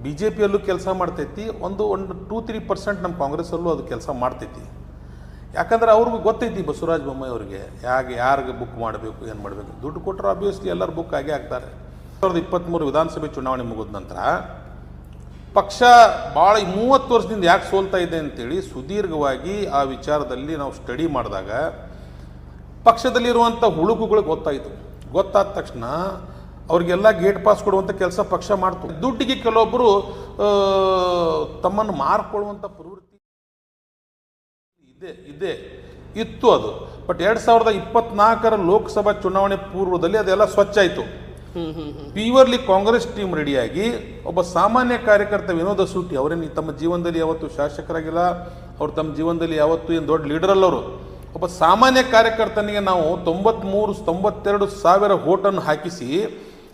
ಬಿ ಜೆ ಪಿಯಲ್ಲೂ ಕೆಲಸ ಮಾಡ್ತೈತಿ, ಒಂದು ಒಂದು ಟೂ ತ್ರೀ ಪರ್ಸೆಂಟ್ ನಮ್ಮ ಕಾಂಗ್ರೆಸ್ಸಲ್ಲೂ ಅದು ಕೆಲಸ ಮಾಡ್ತೈತಿ. ಯಾಕಂದ್ರೆ ಅವ್ರಿಗೂ ಗೊತ್ತೈತಿ ಬಸವರಾಜ ಬೊಮ್ಮಾಯಿ ಅವ್ರಿಗೆ ಯಾಕೆ ಯಾರಿಗೆ ಬುಕ್ ಮಾಡಬೇಕು, ಏನು ಮಾಡಬೇಕು. ದುಡ್ಡು ಕೊಟ್ಟರೆ ಆಬ್ವಿಯಸ್ಲಿ ಎಲ್ಲರೂ ಬುಕ್ ಆಗೇ ಆಗ್ತಾರೆ. ಸಾವಿರದ ಇಪ್ಪತ್ತ್ಮೂರು ವಿಧಾನಸಭೆ ಚುನಾವಣೆ ಮುಗಿದ ನಂತರ, ಪಕ್ಷ ಭಾಳ ಮೂವತ್ತು ವರ್ಷದಿಂದ ಯಾಕೆ ಸೋಲ್ತಾ ಇದೆ ಅಂತೇಳಿ ಸುದೀರ್ಘವಾಗಿ ಆ ವಿಚಾರದಲ್ಲಿ ನಾವು ಸ್ಟಡಿ ಮಾಡಿದಾಗ ಪಕ್ಷದಲ್ಲಿರುವಂಥ ಹುಳುಕುಗಳು ಗೊತ್ತಾಯಿತು. ಗೊತ್ತಾದ ತಕ್ಷಣ ಅವ್ರಿಗೆಲ್ಲ ಗೇಟ್ ಪಾಸ್ ಕೊಡುವಂಥ ಕೆಲಸ ಪಕ್ಷ ಮಾಡ್ತು. ದುಡ್ಡಿಗೆ ಕೆಲವೊಬ್ಬರು ತಮ್ಮನ್ನು ಮಾರ್ಕೊಳ್ಳುವಂಥ ಪ್ರವೃತ್ತಿ ಇದೆ ಇದೆ, ಇತ್ತು ಅದು. ಬಟ್ ಎರಡು ಸಾವಿರದ ಇಪ್ಪತ್ನಾಲ್ಕರ ಲೋಕಸಭಾ ಚುನಾವಣೆ ಪೂರ್ವದಲ್ಲಿ ಅದೆಲ್ಲ ಸ್ವಚ್ಛ ಆಯಿತು. ಪ್ಯೂರ್ಲಿ ಕಾಂಗ್ರೆಸ್ ಟೀಮ್ ರೆಡಿಯಾಗಿ ಒಬ್ಬ ಸಾಮಾನ್ಯ ಕಾರ್ಯಕರ್ತ ವಿನೋದ ಸೂಟಿ ಅವರೇನು ತಮ್ಮ ಜೀವನದಲ್ಲಿ ಯಾವತ್ತು ಶಾಸಕರಾಗಿಲ್ಲ, ಅವ್ರು ತಮ್ಮ ಜೀವನದಲ್ಲಿ ಯಾವತ್ತು ಏನು ದೊಡ್ಡ ಲೀಡರ್ ಅಲ್ಲವರು ಒಬ್ಬ ಸಾಮಾನ್ಯ ಕಾರ್ಯಕರ್ತನಿಗೆ ನಾವು ತೊಂಬತ್ಮೂರು ತೊಂಬತ್ತೆರಡು ಸಾವಿರ ಓಟನ್ನು ಹಾಕಿಸಿ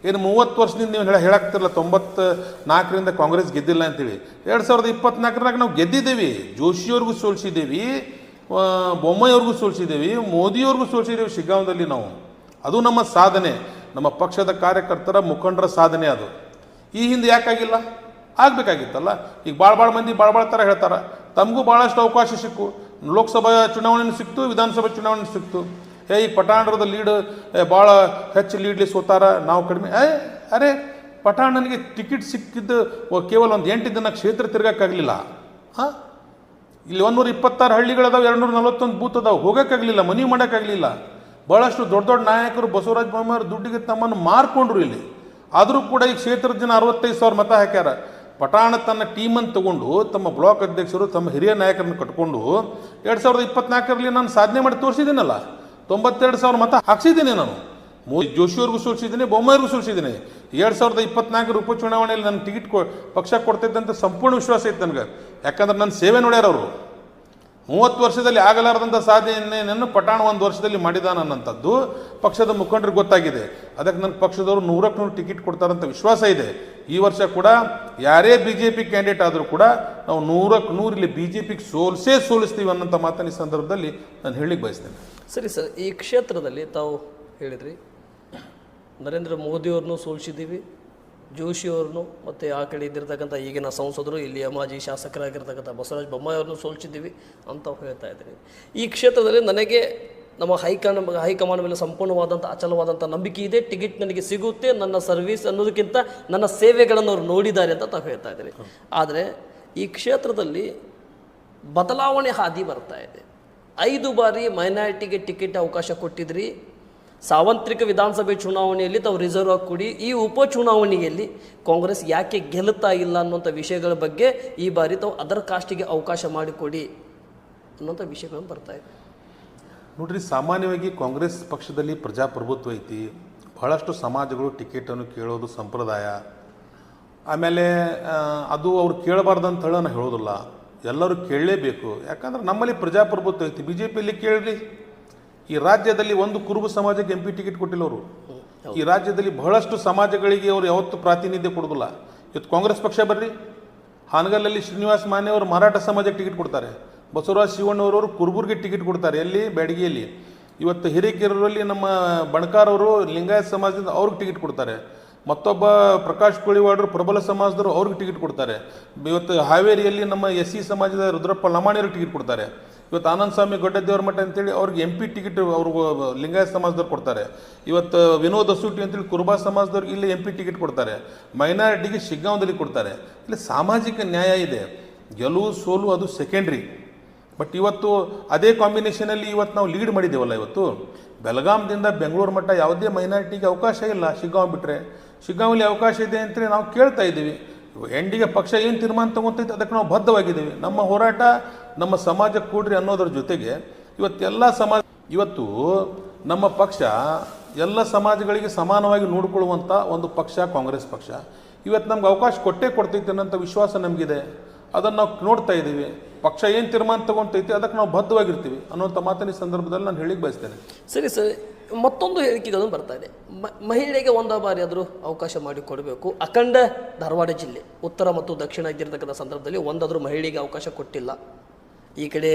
ಏನು ಮೂವತ್ತು ವರ್ಷದಿಂದ ನೀವು ಹೇಳ ಹೇಳಾಕ್ತಿರಲ್ಲ ತೊಂಬತ್ತು ನಾಲ್ಕರಿಂದ ಕಾಂಗ್ರೆಸ್ ಗೆದ್ದಿಲ್ಲ ಅಂತೇಳಿ. ಎರಡು ಸಾವಿರದ ಇಪ್ಪತ್ನಾಲ್ಕರಾಗ ನಾವು ಗೆದ್ದಿದ್ದೀವಿ. ಜೋಶಿಯವ್ರಿಗೂ ಸೋಲಿಸಿದ್ದೀವಿ ಬೊಮ್ಮಾಯಿಯವ್ರಿಗೂ ಸೋಲಿಸಿದ್ದೇವೆ, ಮೋದಿಯವ್ರಿಗೂ ಸೋಲಿಸಿದ್ದೀವಿ ಶಿಗ್ಗಾಂವದಲ್ಲಿ ನಾವು. ಅದು ನಮ್ಮ ಸಾಧನೆ. ನಮ್ಮ ಪಕ್ಷದ ಕಾರ್ಯಕರ್ತರ ಮುಖಂಡರ ಸಾಧನೆ ಅದು. ಈ ಹಿಂದೆ ಯಾಕಾಗಿಲ್ಲ? ಆಗಬೇಕಾಗಿತ್ತಲ್ಲ. ಈಗ ಭಾಳ ಭಾಳ ಮಂದಿ ಭಾಳ ಭಾಳ ಥರ ಹೇಳ್ತಾರೆ. ತಮಗೂ ಭಾಳಷ್ಟು ಅವಕಾಶ ಸಿಕ್ಕು. ಲೋಕಸಭಾ ಚುನಾವಣೆ ಸಿಕ್ತು, ವಿಧಾನಸಭಾ ಚುನಾವಣೆ ಸಿಕ್ತು. ಏ ಈ ಪಟಾಣರದ ಲೀಡ್ ಭಾಳ ಹೆಚ್ಚು ಲೀಡ್ಲಿ ಸೋತಾರ, ನಾವು ಕಡಿಮೆ. ಏ ಅರೆ ಪಟಾಣನಿಗೆ ಟಿಕೆಟ್ ಸಿಕ್ಕಿದ್ದು ಕೇವಲ ಒಂದು ಎಂಟು ದಿನ ಕ್ಷೇತ್ರ ತಿರ್ಗಕ್ಕಾಗಲಿಲ್ಲ. ಹಾಂ? ಇಲ್ಲಿ ಒಂದೂರ ಇಪ್ಪತ್ತಾರು ಹಳ್ಳಿಗಳದಾವೆ ಎರಡು ನೂರ ನಲವತ್ತೊಂದು ಬೂತ್ ಅದಾವೆ, ಹೋಗೋಕ್ಕಾಗಲಿಲ್ಲ, ಮನವಿ ಮಾಡೋಕ್ಕಾಗಲಿಲ್ಲ. ಭಾಳಷ್ಟು ದೊಡ್ಡ ದೊಡ್ಡ ನಾಯಕರು, ಬಸವರಾಜ ಬೊಮ್ಮಾಯಿ ದುಡ್ಡಿಗೆ ತಮ್ಮನ್ನು ಮಾರ್ಕೊಂಡ್ರು ಇಲ್ಲಿ. ಆದರೂ ಕೂಡ ಈ ಕ್ಷೇತ್ರದ ಜನ ಅರವತ್ತೈದು ಸಾವಿರ ಮತ ಹಾಕ್ಯಾರ. ಪಟಾಣ ತನ್ನ ಟೀಮನ್ನು ತಗೊಂಡು, ತಮ್ಮ ಬ್ಲಾಕ್ ಅಧ್ಯಕ್ಷರು, ತಮ್ಮ ಹಿರಿಯ ನಾಯಕರನ್ನು ಕಟ್ಕೊಂಡು, ಎರಡು ಸಾವಿರದ ಇಪ್ಪತ್ನಾಲ್ಕರಲ್ಲಿ ನಾನು ಸಾಧನೆ ಮಾಡಿ ತೋರಿಸಿದ್ದೀನಲ್ಲ. ತೊಂಬತ್ತೆರಡು ಸಾವಿರ ಮತ ಹಾಕ್ಸಿದ್ದೀನಿ ನಾನು. ಜೋಶಿಯವ್ರಿಗೂ ಸೋಲಿಸಿದ್ದೀನಿ ಬೊಮ್ಮಾಯಿಗೂ ಸೋಲಿಸಿದ್ದೀನಿ. ಎರಡು ಸಾವಿರದ ಇಪ್ಪತ್ನಾಲ್ಕರ ಉಪಚುನಾವಣೆಯಲ್ಲಿ ನನ್ನ ಟಿಕೆಟ್ ಕೊ ಪಕ್ಷ ಕೊಡ್ತಿದ್ದಂಥ ಸಂಪೂರ್ಣ ವಿಶ್ವಾಸ ಇತ್ತು ನನಗೆ. ಯಾಕಂದ್ರೆ ನನ್ನ ಸೇವೆ ನೋಡ್ಯಾರ ಅವರು. ಮೂವತ್ತು ವರ್ಷದಲ್ಲಿ ಆಗಲಾರದಂಥ ಸಾಧನೆಯನ್ನು ಪಟಾಣ ಒಂದು ವರ್ಷದಲ್ಲಿ ಮಾಡಿದಾನನ್ನಂಥದ್ದು ಪಕ್ಷದ ಮುಖಂಡರಿಗೆ ಗೊತ್ತಾಗಿದೆ. ಅದಕ್ಕೆ ನನ್ನ ಪಕ್ಷದವರು ನೂರಕ್ಕೆ ನೂರು ಟಿಕೆಟ್ ಕೊಡ್ತಾರಂತ ವಿಶ್ವಾಸ ಇದೆ. ಈ ವರ್ಷ ಕೂಡ ಯಾರೇ ಬಿ ಜೆ ಪಿ ಕ್ಯಾಂಡಿಡೇಟ್ ಆದರೂ ಕೂಡ ನಾವು ನೂರಕ್ಕೆ ನೂರು ಇಲ್ಲಿ ಬಿ ಜೆ ಪಿಗೆ ಸೋಲ್ಸೇ ಸೋಲಿಸ್ತೀವಿ ಅನ್ನೋಂಥ ಮಾತನ್ನ ಈ ಸಂದರ್ಭದಲ್ಲಿ ನಾನು ಹೇಳಿಕ್ಕೆ ಬಯಸ್ತೇನೆ. ಸರಿ ಸರ್ ಈ ಕ್ಷೇತ್ರದಲ್ಲಿ ತಾವು ಹೇಳಿದ್ರಿ ನರೇಂದ್ರ ಮೋದಿಯವ್ರನ್ನೂ ಸೋಲಿಸಿದ್ದೀವಿ ಜೋಶಿಯವ್ರನ್ನು ಮತ್ತು ಆ ಕಡೆ ಇದ್ದಿರ್ತಕ್ಕಂಥ ಈಗಿನ ಸಂಸದರು ಇಲ್ಲಿಯ ಮಾಜಿ ಶಾಸಕರಾಗಿರ್ತಕ್ಕಂಥ ಬಸವರಾಜ ಬೊಮ್ಮಾಯಿಯವ್ರನ್ನು ಸೋಲಿಸಿದ್ದೀವಿ ಅಂತ ಹೇಳ್ತಾ ಇದ್ದೀನಿ ಈ ಕ್ಷೇತ್ರದಲ್ಲಿ ನನಗೆ ನಮ್ಮ ಹೈಕಮಾಂಡ್ ಹೈಕಮಾಂಡ್ ಮೇಲೆ ಸಂಪೂರ್ಣವಾದಂಥ ಅಚಲವಾದಂಥ ನಂಬಿಕೆ ಇದೆ ಟಿಕೆಟ್ ನನಗೆ ಸಿಗುತ್ತೆ ನನ್ನ ಸರ್ವಿಸ್ ಅನ್ನೋದಕ್ಕಿಂತ ನನ್ನ ಸೇವೆಗಳನ್ನು ಅವ್ರು ನೋಡಿದ್ದಾರೆ ಅಂತ ತಾವು ಹೇಳ್ತಾ ಇದ್ದೀರಿ ಆದರೆ ಈ ಕ್ಷೇತ್ರದಲ್ಲಿ ಬದಲಾವಣೆ ಹಾದಿ ಬರ್ತಾ ಇದೆ. ಐದು ಬಾರಿ ಮೈನಾರಿಟಿಗೆ ಟಿಕೆಟ್ ಅವಕಾಶ ಕೊಟ್ಟಿದ್ರಿ. ಸಾವಂತ್ರಿಕ ವಿಧಾನಸಭೆ ಚುನಾವಣೆಯಲ್ಲಿ ತಾವು ರಿಸರ್ವ್ ಆಗಿ ಕೊಡಿ, ಈ ಉಪಚುನಾವಣೆಯಲ್ಲಿ ಕಾಂಗ್ರೆಸ್ ಯಾಕೆ ಗೆಲ್ಲುತ್ತಾ ಇಲ್ಲ ಅನ್ನೋಂಥ ವಿಷಯಗಳ ಬಗ್ಗೆ ಈ ಬಾರಿ ತಾವು ಅದರ್ ಕಾಸ್ಟಿಗೆ ಅವಕಾಶ ಮಾಡಿಕೊಡಿ ಅನ್ನೋಂಥ ವಿಷಯಗಳನ್ನು ಬರ್ತಾ ಇದೆ. ನೋಡ್ರಿ, ಸಾಮಾನ್ಯವಾಗಿ ಕಾಂಗ್ರೆಸ್ ಪಕ್ಷದಲ್ಲಿ ಪ್ರಜಾಪ್ರಭುತ್ವ ಐತಿ. ಬಹಳಷ್ಟು ಸಮಾಜಗಳು ಟಿಕೆಟನ್ನು ಕೇಳೋದು ಸಂಪ್ರದಾಯ. ಆಮೇಲೆ ಅದು ಅವ್ರು ಕೇಳಬಾರ್ದಂತ ಹೇಳೋದಿಲ್ಲ. ಎಲ್ಲರೂ ಕೇಳಲೇಬೇಕು. ಯಾಕಂದ್ರೆ ನಮ್ಮಲ್ಲಿ ಪ್ರಜಾಪ್ರಭುತ್ವ ಐತಿ. ಬಿ ಜೆ ಪಿಯಲ್ಲಿ ಕೇಳ್ರಿ. ಈ ರಾಜ್ಯದಲ್ಲಿ ಒಂದು ಕುರುಬ ಸಮಾಜಕ್ಕೆ ಎಂ ಪಿ ಟಿಕೆಟ್ ಕೊಟ್ಟಿಲ್ಲ ಅವರು ಈ ರಾಜ್ಯದಲ್ಲಿ ಬಹಳಷ್ಟು ಸಮಾಜಗಳಿಗೆ ಅವರು ಯಾವತ್ತೂ ಪ್ರಾತಿನಿಧ್ಯ ಕೊಡೋದಿಲ್ಲ. ಇವತ್ತು ಕಾಂಗ್ರೆಸ್ ಪಕ್ಷ ಬರ್ರಿ. ಹಾನಗಲ್ಲಲ್ಲಿ ಶ್ರೀನಿವಾಸ ಮಾನ್ಯ ಅವರು ಮರಾಠ ಸಮಾಜಕ್ಕೆ ಟಿಕೆಟ್ ಕೊಡ್ತಾರೆ. ಬಸವರಾಜ ಶಿವಣ್ಣವರವರು ಕುರುಬುರ್ಗೆ ಟಿಕೆಟ್ ಕೊಡ್ತಾರೆ ಎಲ್ಲಿ? ಬ್ಯಾಡಗಿಯಲ್ಲಿ. ಇವತ್ತು ಹಿರೇಕೆರೂರಲ್ಲಿ ನಮ್ಮ ಬಣಕಾರವರು ಲಿಂಗಾಯತ್ ಸಮಾಜದಿಂದ ಅವ್ರಿಗೆ ಟಿಕೆಟ್ ಕೊಡ್ತಾರೆ. ಮತ್ತೊಬ್ಬ ಪ್ರಕಾಶ್ ಕೋಳಿವಾಡ್ರು ಪ್ರಬಲ ಸಮಾಜದವರು ಅವ್ರಿಗೆ ಟಿಕೆಟ್ ಕೊಡ್ತಾರೆ. ಇವತ್ತು ಹಾವೇರಿಯಲ್ಲಿ ನಮ್ಮ ಎಸ್ ಸಿ ಸಮಾಜದ ರುದ್ರಪ್ಪ ಲಮಾಣಿಯವ್ರಿಗೆ ಟಿಕೆಟ್ ಕೊಡ್ತಾರೆ. ಇವತ್ತು ಆನಂದ ಸ್ವಾಮಿ ಗೊಡ್ಡದೇವ್ರ ಮಠ ಅಂತೇಳಿ ಅವ್ರಿಗೆ ಎಂ ಪಿ ಟಿಕೆಟ್ ಅವ್ರಿಗೆ ಲಿಂಗಾಯತ ಸಮಾಜದವ್ರು ಕೊಡ್ತಾರೆ. ಇವತ್ತು ವಿನೋದ ಅಸೂಟಿ ಅಂತೇಳಿ ಕುರುಬಾ ಸಮಾಜದವ್ರಿಗೆ ಇಲ್ಲಿ ಎಂ ಪಿ ಟಿಕೆಟ್ ಕೊಡ್ತಾರೆ. ಮೈನಾರಿಟಿಗೆ ಶಿಗ್ಗಾಂವದಲ್ಲಿ ಕೊಡ್ತಾರೆ. ಇಲ್ಲಿ ಸಾಮಾಜಿಕ ನ್ಯಾಯ ಇದೆ. ಗೆಲುವು, ಸೋಲು ಅದು ಸೆಕೆಂಡ್ರಿ ಬಟ್ ಇವತ್ತು ಅದೇ ಕಾಂಬಿನೇಷನಲ್ಲಿ ಇವತ್ತು ನಾವು ಲೀಡ್ ಮಾಡಿದ್ದೇವಲ್ಲ ಇವತ್ತು. ಬೆಳಗಾಂದಿಂದ ಬೆಂಗಳೂರು ಮಟ್ಟ ಯಾವುದೇ ಮೈನಾರಿಟಿಗೆ ಅವಕಾಶ ಇಲ್ಲ. ಶಿಗ್ಗಾಂವ್ ಬಿಟ್ಟರೆ ಶಿಗ್ಗಾಂವಲ್ಲಿ ಅವಕಾಶ ಇದೆ ಅಂತೇಳಿ ನಾವು ಕೇಳ್ತಾ ಇದ್ದೀವಿ. ಎಂಡಿಗೆ ಪಕ್ಷ ಏನು ತೀರ್ಮಾನ ತಗೊತೈತೆ ಅದಕ್ಕೆ ನಾವು ಬದ್ಧವಾಗಿದ್ದೀವಿ. ನಮ್ಮ ಹೋರಾಟ ನಮ್ಮ ಸಮಾಜ ಕೂಡ್ರಿ ಅನ್ನೋದ್ರ ಜೊತೆಗೆ ಇವತ್ತೆಲ್ಲ ಸಮಾಜ ಇವತ್ತು ನಮ್ಮ ಪಕ್ಷ ಎಲ್ಲ ಸಮಾಜಗಳಿಗೆ ಸಮಾನವಾಗಿ ನೋಡಿಕೊಳ್ಳುವಂಥ ಒಂದು ಪಕ್ಷ ಕಾಂಗ್ರೆಸ್ ಪಕ್ಷ. ಇವತ್ತು ನಮ್ಗೆ ಅವಕಾಶ ಕೊಟ್ಟೇ ಕೊಡ್ತೈತೆ ಅನ್ನೋಂಥ ವಿಶ್ವಾಸ ನಮಗಿದೆ. ಅದನ್ನು ನಾವು ನೋಡ್ತಾ ಇದ್ದೀವಿ. ಪಕ್ಷ ಏನು ತೀರ್ಮಾನ ತಗೊತೈತಿ ಅದಕ್ಕೆ ನಾವು ಬದ್ಧವಾಗಿರ್ತೀವಿ ಅನ್ನೋಂಥ ಮಾತಿನ ಸಂದರ್ಭದಲ್ಲಿ ನಾನು ಹೇಳಿಕ್ಕೆ ಬಯಸ್ತೇನೆ. ಸರಿ ಸರ್ ಮತ್ತೊಂದು ಹೇಳಿಕೆಗಳನ್ನು ಬರ್ತಾ ಇದೆ. ಮಹಿಳೆಗೆ ಒಂದ ಬಾರಿ ಆದರೂ ಅವಕಾಶ ಮಾಡಿಕೊಡಬೇಕು ಅಖಂಡ ಧಾರವಾಡ ಜಿಲ್ಲೆ, ಉತ್ತರ ಮತ್ತು ದಕ್ಷಿಣ ಆಗಿರ್ತಕ್ಕಂಥ ಸಂದರ್ಭದಲ್ಲಿ ಒಂದಾದರೂ ಮಹಿಳೆಗೆ ಅವಕಾಶ ಕೊಟ್ಟಿಲ್ಲ. ಈ ಕಡೆ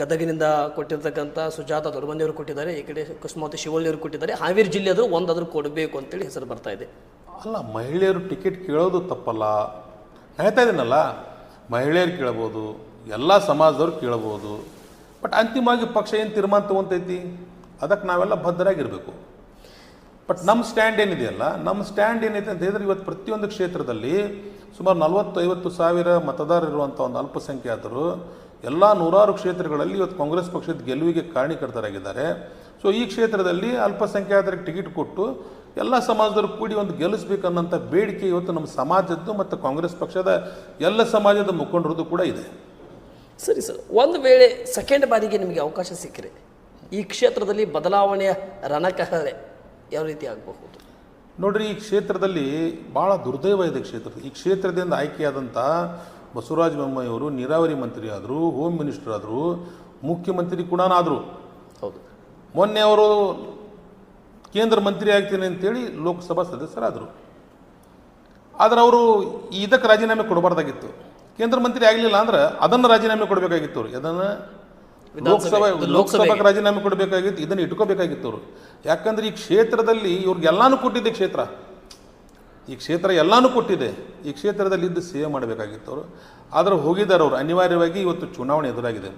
ಗದಗಿನಿಂದ ಕೊಟ್ಟಿರ್ತಕ್ಕಂಥ ಸುಜಾತ ದೊಡ್ಡಮನೆಯವರು ಕೊಟ್ಟಿದ್ದಾರೆ, ಈ ಕಡೆ ಕುಸುಮಾವತಿ ಶಿವಳ್ಳಿಯವರು ಕೊಟ್ಟಿದ್ದಾರೆ. ಹಾವೇರಿ ಜಿಲ್ಲೆಯಾದರೂ ಒಂದಾದರೂ ಕೊಡಬೇಕು ಅಂತೇಳಿ ಹೆಸರು ಬರ್ತಾ ಇದೆ. ಅಲ್ಲ, ಮಹಿಳೆಯರು ಟಿಕೆಟ್ ಕೇಳೋದು ತಪ್ಪಲ್ಲ. ಹೇಳ್ತಾ ಇದ್ದೀನಲ್ಲ, ಮಹಿಳೆಯರು ಕೇಳ್ಬೋದು ಎಲ್ಲ ಸಮಾಜದವ್ರು ಕೇಳ್ಬೋದು ಬಟ್ ಅಂತಿಮವಾಗಿ ಪಕ್ಷ ಏನು ತೀರ್ಮಾನ ತೊಗೊಂತೈತಿ? ಅದಕ್ಕೆ ನಾವೆಲ್ಲ ಬದ್ಧರಾಗಿರಬೇಕು ಬಟ್ ನಮ್ಮ ಸ್ಟ್ಯಾಂಡ್ ಏನಿದೆಯಲ್ಲ ನಮ್ಮ ಸ್ಟ್ಯಾಂಡ್ ಏನಿದೆ ಅಂತ ಹೇಳಿದ್ರೆ ಇವತ್ತು ಪ್ರತಿಯೊಂದು ಕ್ಷೇತ್ರದಲ್ಲಿ ಸುಮಾರು ನಲವತ್ತು ಐವತ್ತು ಸಾವಿರ ಮತದಾರರಿರುವಂಥ ಒಂದು ಅಲ್ಪಸಂಖ್ಯಾತರು, ಎಲ್ಲ ನೂರಾರು ಕ್ಷೇತ್ರಗಳಲ್ಲಿ ಇವತ್ತು ಕಾಂಗ್ರೆಸ್ ಪಕ್ಷದ ಗೆಲುವಿಗೆ ಕಾರಣೀಕರ್ತರಾಗಿದ್ದಾರೆ ಸೊ ಈ ಕ್ಷೇತ್ರದಲ್ಲಿ ಅಲ್ಪಸಂಖ್ಯಾತರಿಗೆ ಟಿಕೆಟ್ ಕೊಟ್ಟು ಎಲ್ಲ ಸಮಾಜದವರು ಕೂಡಿ ಒಂದು ಗೆಲ್ಲಿಸ್ಬೇಕನ್ನೋಂಥ ಬೇಡಿಕೆ ಇವತ್ತು ನಮ್ಮ ಸಮಾಜದ್ದು ಮತ್ತು ಕಾಂಗ್ರೆಸ್ ಪಕ್ಷದ ಎಲ್ಲ ಸಮಾಜದ ಮುಖಂಡರದ್ದು ಕೂಡ ಇದೆ. ಸರಿ ಸರ್, ಒಂದು ವೇಳೆ ಸೆಕೆಂಡ್ ಬಾರಿಗೆ ನಿಮಗೆ ಅವಕಾಶ ಸಿಕ್ಕರೆ ಈ ಕ್ಷೇತ್ರದಲ್ಲಿ ಬದಲಾವಣೆಯ ರಣಕಹಳೆ ಯಾವ ರೀತಿ ಆಗಬಹುದು? ನೋಡ್ರಿ ಈ ಕ್ಷೇತ್ರದಲ್ಲಿ ಭಾಳ ದುರ್ದೈವ ಇದೆ ಕ್ಷೇತ್ರ ಈ ಕ್ಷೇತ್ರದಿಂದ ಆಯ್ಕೆಯಾದಂಥ ಬಸವರಾಜ ಬೊಮ್ಮಾಯಿಯವರು ನೀರಾವರಿ ಮಂತ್ರಿ ಆದರು ಹೋಮ್ ಮಿನಿಸ್ಟರ್ ಆದರು ಮುಖ್ಯಮಂತ್ರಿ ಕೂಡ ಆದರು ಹೌದು. ಮೊನ್ನೆ ಅವರು ಕೇಂದ್ರ ಮಂತ್ರಿ ಆಗ್ತೀನಿ ಅಂತೇಳಿ ಲೋಕಸಭಾ ಸದಸ್ಯರಾದರು. ಆದರೆ ಅವರು ಇದಕ್ಕೆ ರಾಜೀನಾಮೆ ಕೊಡಬಾರ್ದಾಗಿತ್ತು. ಕೇಂದ್ರ ಮಂತ್ರಿ ಆಗಲಿಲ್ಲ ಅಂದ್ರೆ ಅದನ್ನು ರಾಜೀನಾಮೆ ಕೊಡಬೇಕಾಗಿತ್ತು ಅವರು ಅದನ್ನು ಲೋಕಸಭಾ ಲೋಕಸಭಾಗೆ. ರಾಜೀನಾಮೆ ಕೊಡಬೇಕಾಗಿತ್ತು ಇದನ್ನು ಇಟ್ಕೋಬೇಕಾಗಿತ್ತು ಅವರು ಯಾಕಂದ್ರೆ ಈ ಕ್ಷೇತ್ರದಲ್ಲಿ ಇವ್ರಿಗೆಲ್ಲಾನು ಕೊಟ್ಟಿದ್ದೆ ಕ್ಷೇತ್ರ. ಈ ಕ್ಷೇತ್ರ ಎಲ್ಲಾನು ಕೊಟ್ಟಿದೆ. ಈ ಕ್ಷೇತ್ರದಲ್ಲಿ ಇದ್ದು ಸೇವೆ ಮಾಡಬೇಕಾಗಿತ್ತು ಅವರು ಆದರೆ ಹೋಗಿದ್ದಾರೆ ಅವರು. ಅನಿವಾರ್ಯವಾಗಿ ಇವತ್ತು ಚುನಾವಣೆ ಎದುರಾಗಿದೆ.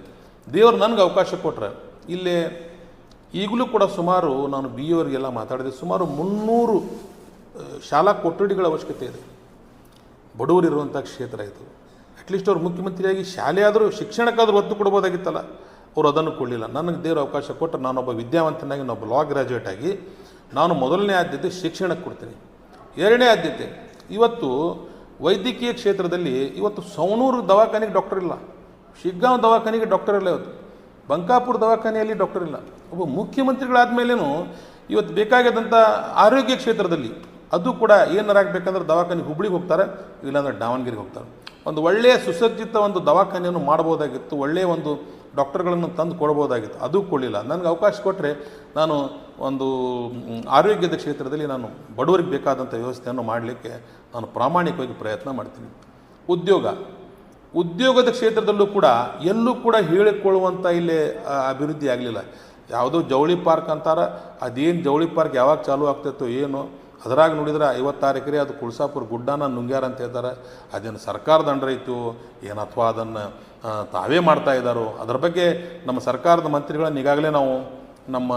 ದೇವರು ನನಗೆ ಅವಕಾಶ ಕೊಟ್ಟರೆ ಇಲ್ಲೇ ಈಗಲೂ ಕೂಡ ಸುಮಾರು ನಾನು ಬಿ ಅವರಿಗೆಲ್ಲ ಮಾತಾಡಿದೆ. ಸುಮಾರು ಮುನ್ನೂರು ಶಾಲಾ ಕೊಠಡಿಗಳ ಅವಶ್ಯಕತೆ ಇದೆ. ಬಡವರಿರುವಂಥ ಕ್ಷೇತ್ರ ಇದು. ಅಟ್ಲೀಸ್ಟ್ ಅವ್ರು ಮುಖ್ಯಮಂತ್ರಿಯಾಗಿ ಶಾಲೆ ಆದರೂ ಶಿಕ್ಷಣಕ್ಕಾದರೂ ಒತ್ತು ಕೊಡ್ಬೋದಾಗಿತ್ತಲ್ಲ. ಅವರು ಅದನ್ನು ಕೊಡಲಿಲ್ಲ. ನನಗೆ ದೇವರು ಅವಕಾಶ ಕೊಟ್ಟು ನಾನೊಬ್ಬ ವಿದ್ಯಾವಂತನಾಗಿ ನಾನೊಬ್ಬ ಲಾ ಗ್ರ್ಯಾಜುಯೇಟ್ ಆಗಿ, ನಾನು ಮೊದಲನೇ ಆದ್ಯತೆ ಶಿಕ್ಷಣಕ್ಕೆ ಕೊಡ್ತೀನಿ. ಎರಡನೇ ಆದ್ಯತೆ, ಇವತ್ತು ವೈದ್ಯಕೀಯ ಕ್ಷೇತ್ರದಲ್ಲಿ ಇವತ್ತು ಸೌನೂರು ದವಾಖಾನೆಗೆ ಡಾಕ್ಟರ್ ಇಲ್ಲ. ಶಿಗ್ಗಾಂವ್ ದವಾಖಾನೆಗೆ ಡಾಕ್ಟರ್ ಇಲ್ಲ ಇವತ್ತು. ಬಂಕಾಪುರ ದವಾಖಾನೆಯಲ್ಲಿ ಡಾಕ್ಟರ್ ಇಲ್ಲ. ಒಬ್ಬ ಮುಖ್ಯಮಂತ್ರಿಗಳಾದ ಮೇಲೇನು ಇವತ್ತು ಬೇಕಾಗಿದ್ದಂಥ ಆರೋಗ್ಯ ಕ್ಷೇತ್ರದಲ್ಲಿ ಅದು ಕೂಡ ಏನಾರಾಗಬೇಕಂದ್ರೆ ದವಾಖಾನೆ ಹುಬ್ಳಿಗೆ ಹೋಗ್ತಾರೆ, ಇಲ್ಲಾಂದ್ರೆ ದಾವಣಗೆರೆಗೆ ಹೋಗ್ತಾರೆ. ಒಂದು ಒಳ್ಳೆಯ ಸುಸಜ್ಜಿತ ಒಂದು ದವಾಖಾನೆಯನ್ನು ಮಾಡ್ಬೋದಾಗಿತ್ತು ಒಳ್ಳೆಯ ಒಂದು ಡಾಕ್ಟರ್ಗಳನ್ನು ತಂದು ಕೊಡ್ಬೋದಾಗಿತ್ತು. ಅದು ಕೊಡಲಿಲ್ಲ. ನನಗೆ ಅವಕಾಶ ಕೊಟ್ಟರೆ ನಾನು ಒಂದು ಆರೋಗ್ಯದ ಕ್ಷೇತ್ರದಲ್ಲಿ ನಾನು ಬಡವರಿಗೆ ಬೇಕಾದಂಥ ವ್ಯವಸ್ಥೆಯನ್ನು ಮಾಡಲಿಕ್ಕೆ ನಾನು ಪ್ರಾಮಾಣಿಕವಾಗಿ ಪ್ರಯತ್ನ ಮಾಡ್ತೀನಿ. ಉದ್ಯೋಗ. ಉದ್ಯೋಗದ ಕ್ಷೇತ್ರದಲ್ಲೂ ಕೂಡ ಎಲ್ಲೂ ಕೂಡ ಹೇಳಿಕೊಳ್ಳುವಂಥ ಇಲ್ಲಿ ಅಭಿವೃದ್ಧಿ ಆಗಲಿಲ್ಲ. ಯಾವುದೋ ಜವಳಿ ಪಾರ್ಕ್ ಅಂತಾರೆ, ಅದೇನು ಜವಳಿ ಪಾರ್ಕ್ ಯಾವಾಗ ಚಾಲೂ ಆಗ್ತೈತೋ ಏನು, ಅದರಾಗ ನೋಡಿದ್ರೆ ಐವತ್ತಾರು ಎಕರೆ ಅದು ಕುಳ್ಸಾಪುರ ಗುಡ್ಡನ ನುಂಗ್ಯಾರ ಅಂತ ಹೇಳ್ತಾರೆ. ಅದೇನು ಸರ್ಕಾರದ ಅಂಡರ್ ಇತ್ತು ಏನು ಅಥವಾ ಅದನ್ನು ತಾವೇ ಮಾಡ್ತಾ ಇದ್ದಾರೋ? ಅದರ ಬಗ್ಗೆ ನಮ್ಮ ಸರ್ಕಾರದ ಮಂತ್ರಿಗಳನ್ನು ಈಗಾಗಲೇ ನಾವು ನಮ್ಮ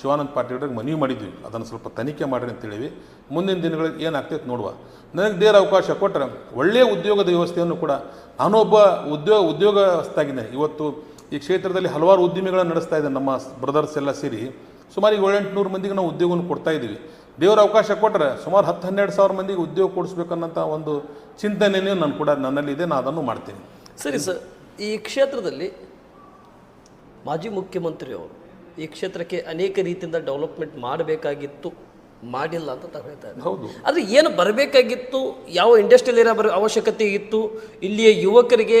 ಶಿವಾನಂದ ಪಾಟೀಲ್ರಿಗೆ ಮನವಿ ಮಾಡಿದ್ವಿ. ಅದನ್ನು ಸ್ವಲ್ಪ ತನಿಖೆ ಮಾಡಿರಿ ಅಂತೇಳಿವಿ ಮುಂದಿನ ದಿನಗಳಿಗೆ ಏನಾಗ್ತೈತೆ ನೋಡುವ. ನನಗೆ ದೇರ ಅವಕಾಶ ಕೊಟ್ಟರೆ ಒಳ್ಳೆಯ ಉದ್ಯೋಗದ ವ್ಯವಸ್ಥೆಯನ್ನು ಕೂಡ ನಾನೊಬ್ಬ ಉದ್ಯೋಗ ಉದ್ಯೋಗ ಉದ್ಯೋಗಸ್ಥಾಗಿದ್ದೇನೆ. ಇವತ್ತು ಈ ಕ್ಷೇತ್ರದಲ್ಲಿ ಹಲವಾರು ಉದ್ಯಮಿಗಳನ್ನು ನಡೆಸ್ತಾ ಇದ್ದೇನೆ ನಮ್ಮ ಬ್ರದರ್ಸ್ ಎಲ್ಲ ಸೇರಿ. ಸುಮಾರು ಈಗ ಏಳೆಂಟುನೂರು ಮಂದಿಗೆ ನಾವು ಉದ್ಯೋಗವನ್ನು ಕೊಡ್ತಾ ಇದ್ದೀವಿ. ದೇವರ ಅವಕಾಶ ಕೊಟ್ಟರೆ ಸುಮಾರು ಹತ್ತು ಹನ್ನೆರಡು ಸಾವಿರ ಮಂದಿಗೆ ಉದ್ಯೋಗ ಕೊಡಿಸ್ಬೇಕನ್ನಂಥ ಒಂದು ಚಿಂತನೆಯೂ ನಾನು ಕೂಡ ನನ್ನಲ್ಲಿದೆ. ನಾನು ಅದನ್ನು ಮಾಡ್ತೀನಿ. ಸರಿ ಸರ್. ಈ ಕ್ಷೇತ್ರದಲ್ಲಿ ಮಾಜಿ ಮುಖ್ಯಮಂತ್ರಿಯವರು ಈ ಕ್ಷೇತ್ರಕ್ಕೆ ಅನೇಕ ರೀತಿಯಿಂದ ಡೆವಲಪ್ಮೆಂಟ್ ಮಾಡಬೇಕಾಗಿತ್ತು ಮಾಡಿಲ್ಲ ಅಂತ ತಾವು ಹೇಳ್ತಾ ಇದ್ದಾರೆ. ಹೌದು. ಆದರೆ ಏನು ಬರಬೇಕಾಗಿತ್ತು ಯಾವ ಇಂಡಸ್ಟ್ರಿಯಲ್ ಏರಿಯಾ ಬರೋ ಅವಶ್ಯಕತೆ ಇತ್ತು ಇಲ್ಲಿಯ ಯುವಕರಿಗೆ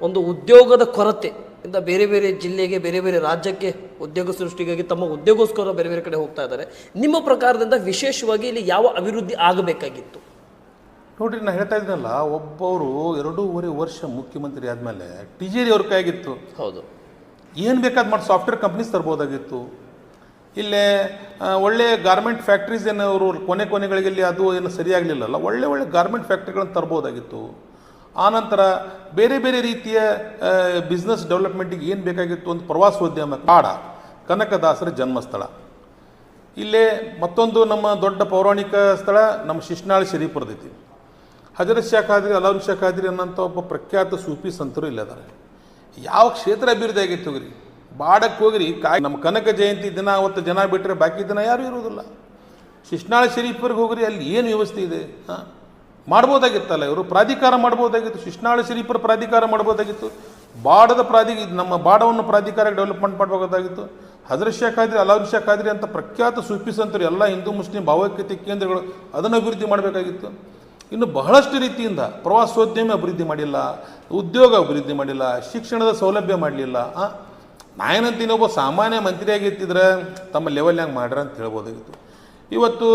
ಒಂದು ಉದ್ಯೋಗದ ಕೊರತೆ ಇಂದ ಬೇರೆ ಬೇರೆ ಜಿಲ್ಲೆಗೆ ಬೇರೆ ಬೇರೆ ರಾಜ್ಯಕ್ಕೆ ಉದ್ಯೋಗ ಸೃಷ್ಟಿಗಾಗಿ ತಮ್ಮ ಉದ್ಯೋಗೋಸ್ಕರ ಬೇರೆ ಬೇರೆ ಕಡೆ ಹೋಗ್ತಾ ಇದ್ದಾರೆ. ನಿಮ್ಮ ಪ್ರಕಾರದಿಂದ ವಿಶೇಷವಾಗಿ ಇಲ್ಲಿ ಯಾವ ಅಭಿವೃದ್ಧಿ ಆಗಬೇಕಾಗಿತ್ತು? ನೋಡ್ರಿ ನಾನು ಹೇಳ್ತಾ ಇದ್ದಲ್ಲ ಒಬ್ಬವರು ಎರಡೂವರೆ ವರ್ಷ ಮುಖ್ಯಮಂತ್ರಿ ಆದಮೇಲೆ ಟಿಜೇರಿ ಅವ್ರ ಕೈಯಾಗಿತ್ತು. ಹೌದು. ಏನು ಬೇಕಾದ ಮಾಡಿ ಸಾಫ್ಟ್ವೇರ್ ಕಂಪ್ನೀಸ್ ತರ್ಬೋದಾಗಿತ್ತು. ಇಲ್ಲೇ ಒಳ್ಳೆ ಗಾರ್ಮೆಂಟ್ ಫ್ಯಾಕ್ಟ್ರೀಸ್ ಏನು ಅವರು ಕೊನೆ ಕೊನೆಗಳಿಗೆ ಇಲ್ಲಿ ಅದು ಏನು ಸರಿಯಾಗಲಿಲ್ಲಲ್ಲ ಒಳ್ಳೆ ಒಳ್ಳೆ ಗಾರ್ಮೆಂಟ್ ಫ್ಯಾಕ್ಟ್ರಿಗಳನ್ನು ತರ್ಬೋದಾಗಿತ್ತು. ಆನಂತರ ಬೇರೆ ಬೇರೆ ರೀತಿಯ ಬಿಸ್ನೆಸ್ ಡೆವಲಪ್ಮೆಂಟಿಗೆ ಏನು ಬೇಕಾಗಿತ್ತು ಒಂದು ಪ್ರವಾಸೋದ್ಯಮ ಕಾಡ ಕನಕದಾಸರ ಜನ್ಮಸ್ಥಳ. ಇಲ್ಲೇ ಮತ್ತೊಂದು ನಮ್ಮ ದೊಡ್ಡ ಪೌರಾಣಿಕ ಸ್ಥಳ ನಮ್ಮ ಶಿಶ್ನಾಳ ಶರೀಫ್ರದೈತಿ ಹಜರತ್ ಶಾ ಖಾದ್ರಿ ಅಲಾಮ್ ಶಾ ಖಾದ್ರಿ ಅನ್ನೋಂಥ ಒಬ್ಬ ಪ್ರಖ್ಯಾತ ಸೂಫಿ ಸಂತರು ಇಲ್ಲದಾರೆ ಯಾವ ಕ್ಷೇತ್ರ ಅಭಿವೃದ್ಧಿ ಆಗಿತ್ತು ಹೋಗ್ರಿ? ಬಾಡಕ್ಕೆ ಹೋಗ್ರಿ, ಕಾಯಿ ನಮ್ಮ ಕನಕ ಜಯಂತಿ ದಿನ ಅವತ್ತು ಜನ ಬಿಟ್ಟರೆ ಬಾಕಿ ದಿನ ಯಾರೂ ಇರೋದಿಲ್ಲ ಶಿಶ್ನಾಳ ಶರೀಫರ್ಗೆ ಹೋಗ್ರಿ, ಅಲ್ಲಿ ಏನು ವ್ಯವಸ್ಥೆ ಇದೆ? ಹಾಂ? ಮಾಡ್ಬೋದಾಗಿತ್ತಲ್ಲ, ಇವರು ಪ್ರಾಧಿಕಾರ ಮಾಡ್ಬೋದಾಗಿತ್ತು ಶಿಶ್ನಾಳ ಶರೀಫರ ಪ್ರಾಧಿಕಾರ ಮಾಡ್ಬೋದಾಗಿತ್ತು. ಬಾಡದ ಪ್ರಾಧಿ ನಮ್ಮ ಬಾಡವನ್ನು ಪ್ರಾಧಿಕಾರ ಡೆವಲಪ್ಮೆಂಟ್ ಮಾಡಬೇಕಾಗಿತ್ತು ಹಜರತ್ ಶಾ ಖಾದ್ರಿ ಅಲಾವುದ್ದೀನ್ ಶಾ ಖಾದ್ರಿ ಅಂತ ಪ್ರಖ್ಯಾತ ಸೂಫಿ ಸಂತರು ಎಲ್ಲ ಹಿಂದೂ ಮುಸ್ಲಿಂ ಭಾವೈಕ್ಯತೆ ಕೇಂದ್ರಗಳು ಅದನ್ನು ಅಭಿವೃದ್ಧಿ ಮಾಡಬೇಕಾಗಿತ್ತು. ಇನ್ನು ಬಹಳಷ್ಟು ರೀತಿಯಿಂದ ಪ್ರವಾಸೋದ್ಯಮ ಅಭಿವೃದ್ಧಿ ಮಾಡಿಲ್ಲ, ಉದ್ಯೋಗ ಅಭಿವೃದ್ಧಿ ಮಾಡಿಲ್ಲ, ಶಿಕ್ಷಣದ ಸೌಲಭ್ಯ ಮಾಡಲಿಲ್ಲ ನಾಯನಂತಿನ ಒಬ್ಬ ಸಾಮಾನ್ಯ ಮಂತ್ರಿಯಾಗಿ ಇತ್ತಿದ್ರೆ ತಮ್ಮ ಲೆವೆಲ್ನಾಗ ಮಾಡ್ರ ಅಂತ ಹೇಳ್ಬೋದಾಗಿತ್ತು. ಇವತ್ತು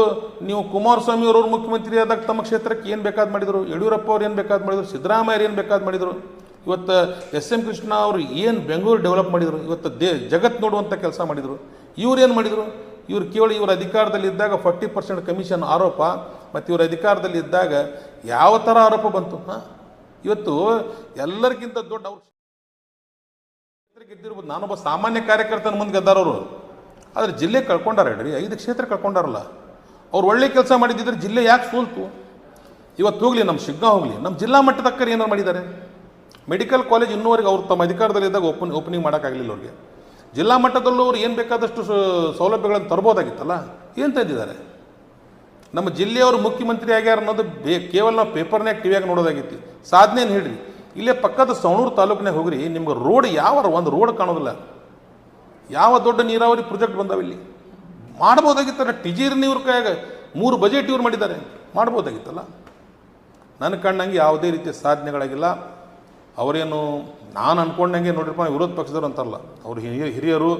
ನೀವು ಕುಮಾರಸ್ವಾಮಿ ಅವರು ಮುಖ್ಯಮಂತ್ರಿ ಆದಾಗ ತಮ್ಮ ಕ್ಷೇತ್ರಕ್ಕೆ ಏನು ಬೇಕಾದ್ ಮಾಡಿದರು? ಯಡಿಯೂರಪ್ಪ ಅವ್ರು ಏನು ಬೇಕಾದ್ ಮಾಡಿದರು? ಸಿದ್ದರಾಮಯ್ಯ ಏನು ಬೇಕಾದ್ ಮಾಡಿದರು? ಇವತ್ತು ಎಸ್ ಎಂ ಕೃಷ್ಣ ಅವರು ಏನು ಬೆಂಗಳೂರು ಡೆವಲಪ್ ಮಾಡಿದರು? ಇವತ್ತು ದೇ ಜಗತ್ತು ನೋಡುವಂಥ ಕೆಲಸ ಮಾಡಿದರು. ಇವ್ರು ಏನು ಮಾಡಿದರು? ಇವ್ರು ಕೇವಲ ಇವರು ಅಧಿಕಾರದಲ್ಲಿ ಇದ್ದಾಗ ಫಾರ್ಟಿ ಪರ್ಸೆಂಟ್ ಕಮಿಷನ್ ಆರೋಪ ಮತ್ತು ಇವರು ಅಧಿಕಾರದಲ್ಲಿ ಇದ್ದಾಗ ಯಾವ ಥರ ಆರೋಪ ಬಂತು, ಹಾಂ? ಇವತ್ತು ಎಲ್ಲರಿಗಿಂತ ದೊಡ್ಡ ಅವ್ರು ಗೆದ್ದಿರ್ಬೋದು. ನಾನೊಬ್ಬ ಸಾಮಾನ್ಯ ಕಾರ್ಯಕರ್ತನ ಮುಂದೆ ಗೆದ್ದಾರವರು ಆದರೆ ಜಿಲ್ಲೆ ಕಳ್ಕೊಂಡಾರ ಹೇಳ್ರಿ, ಐದು ಕ್ಷೇತ್ರ ಕಳ್ಕೊಂಡಾರಲ್ಲ. ಅವ್ರು ಒಳ್ಳೆ ಕೆಲಸ ಮಾಡಿದ್ದಿದ್ರೆ ಜಿಲ್ಲೆ ಯಾಕೆ ಸೋಲ್ತು? ಇವತ್ತು ಹೋಗಲಿ ನಮ್ಮ ಶಿಗ್ಗಾ ಹೋಗಲಿ. ನಮ್ಮ ಜಿಲ್ಲಾ ಮಟ್ಟದಕ್ಕರು ಏನಾರು ಮಾಡಿದ್ದಾರೆ? ಮೆಡಿಕಲ್ ಕಾಲೇಜ್ ಇನ್ನೂವರೆಗೆ ಅವ್ರು ತಮ್ಮ ಅಧಿಕಾರದಲ್ಲಿದ್ದಾಗ ಓಪನ್, ಓಪನಿಂಗ್ ಮಾಡೋಕ್ಕಾಗಲಿಲ್ಲ ಅವ್ರಿಗೆ. ಜಿಲ್ಲಾ ಮಟ್ಟದಲ್ಲೂ ಅವ್ರು ಏನು ಬೇಕಾದಷ್ಟು ಸೌಲಭ್ಯಗಳನ್ನು ತರ್ಬೋದಾಗಿತ್ತಲ್ಲ? ಏನು ತಂದಿದ್ದಾರೆ? ನಮ್ಮ ಜಿಲ್ಲೆಯವರು ಮುಖ್ಯಮಂತ್ರಿ ಆಗ್ಯಾರ ಅನ್ನೋದು ಬೇ ಕೇವಲ ನಾವು ಪೇಪರ್ನ್ಯಾಗ ಟಿವಿಯಾಗ ನೋಡೋದಾಗಿತ್ತು. ಸಾಧನೆ ಏನು ಹೇಳ್ರಿ? ಇಲ್ಲೇ ಪಕ್ಕದ ಸವಣೂರು ತಾಲೂಕಿನಾಗ ಹೋಗ್ರಿ, ನಿಮ್ಗೆ ರೋಡ್ ಯಾವ ಒಂದು ರೋಡ್ ಕಾಣೋದಿಲ್ಲ. ಯಾವ ದೊಡ್ಡ ನೀರಾವರಿ ಪ್ರಾಜೆಕ್ಟ್ ಬಂದಾವ ಇಲ್ಲಿ? ಮಾಡ್ಬೋದಾಗಿತ್ತಲ್ಲ, ಟಿಜೀರ್ ಇವ್ರ ಕೈಯಾಗ ಮೂರು ಬಜೆಟ್ ಇವ್ರು ಮಾಡಿದ್ದಾರೆ. ಮಾಡ್ಬೋದಾಗಿತ್ತಲ್ಲ? ನನ್ನ ಕಣ್ಣಂಗೆ ಯಾವುದೇ ರೀತಿಯ ಸಾಧನೆಗಳಾಗಿಲ್ಲ. ಅವರೇನು ನಾನು ಅನ್ಕೊಂಡಂಗೆ ನೋಡಿರಪ್ಪ, ವಿರೋಧ ಪಕ್ಷದವ್ರು ಅಂತಲ್ಲ ಅವ್ರು ಹಿರಿಯ ಹಿರಿಯರು,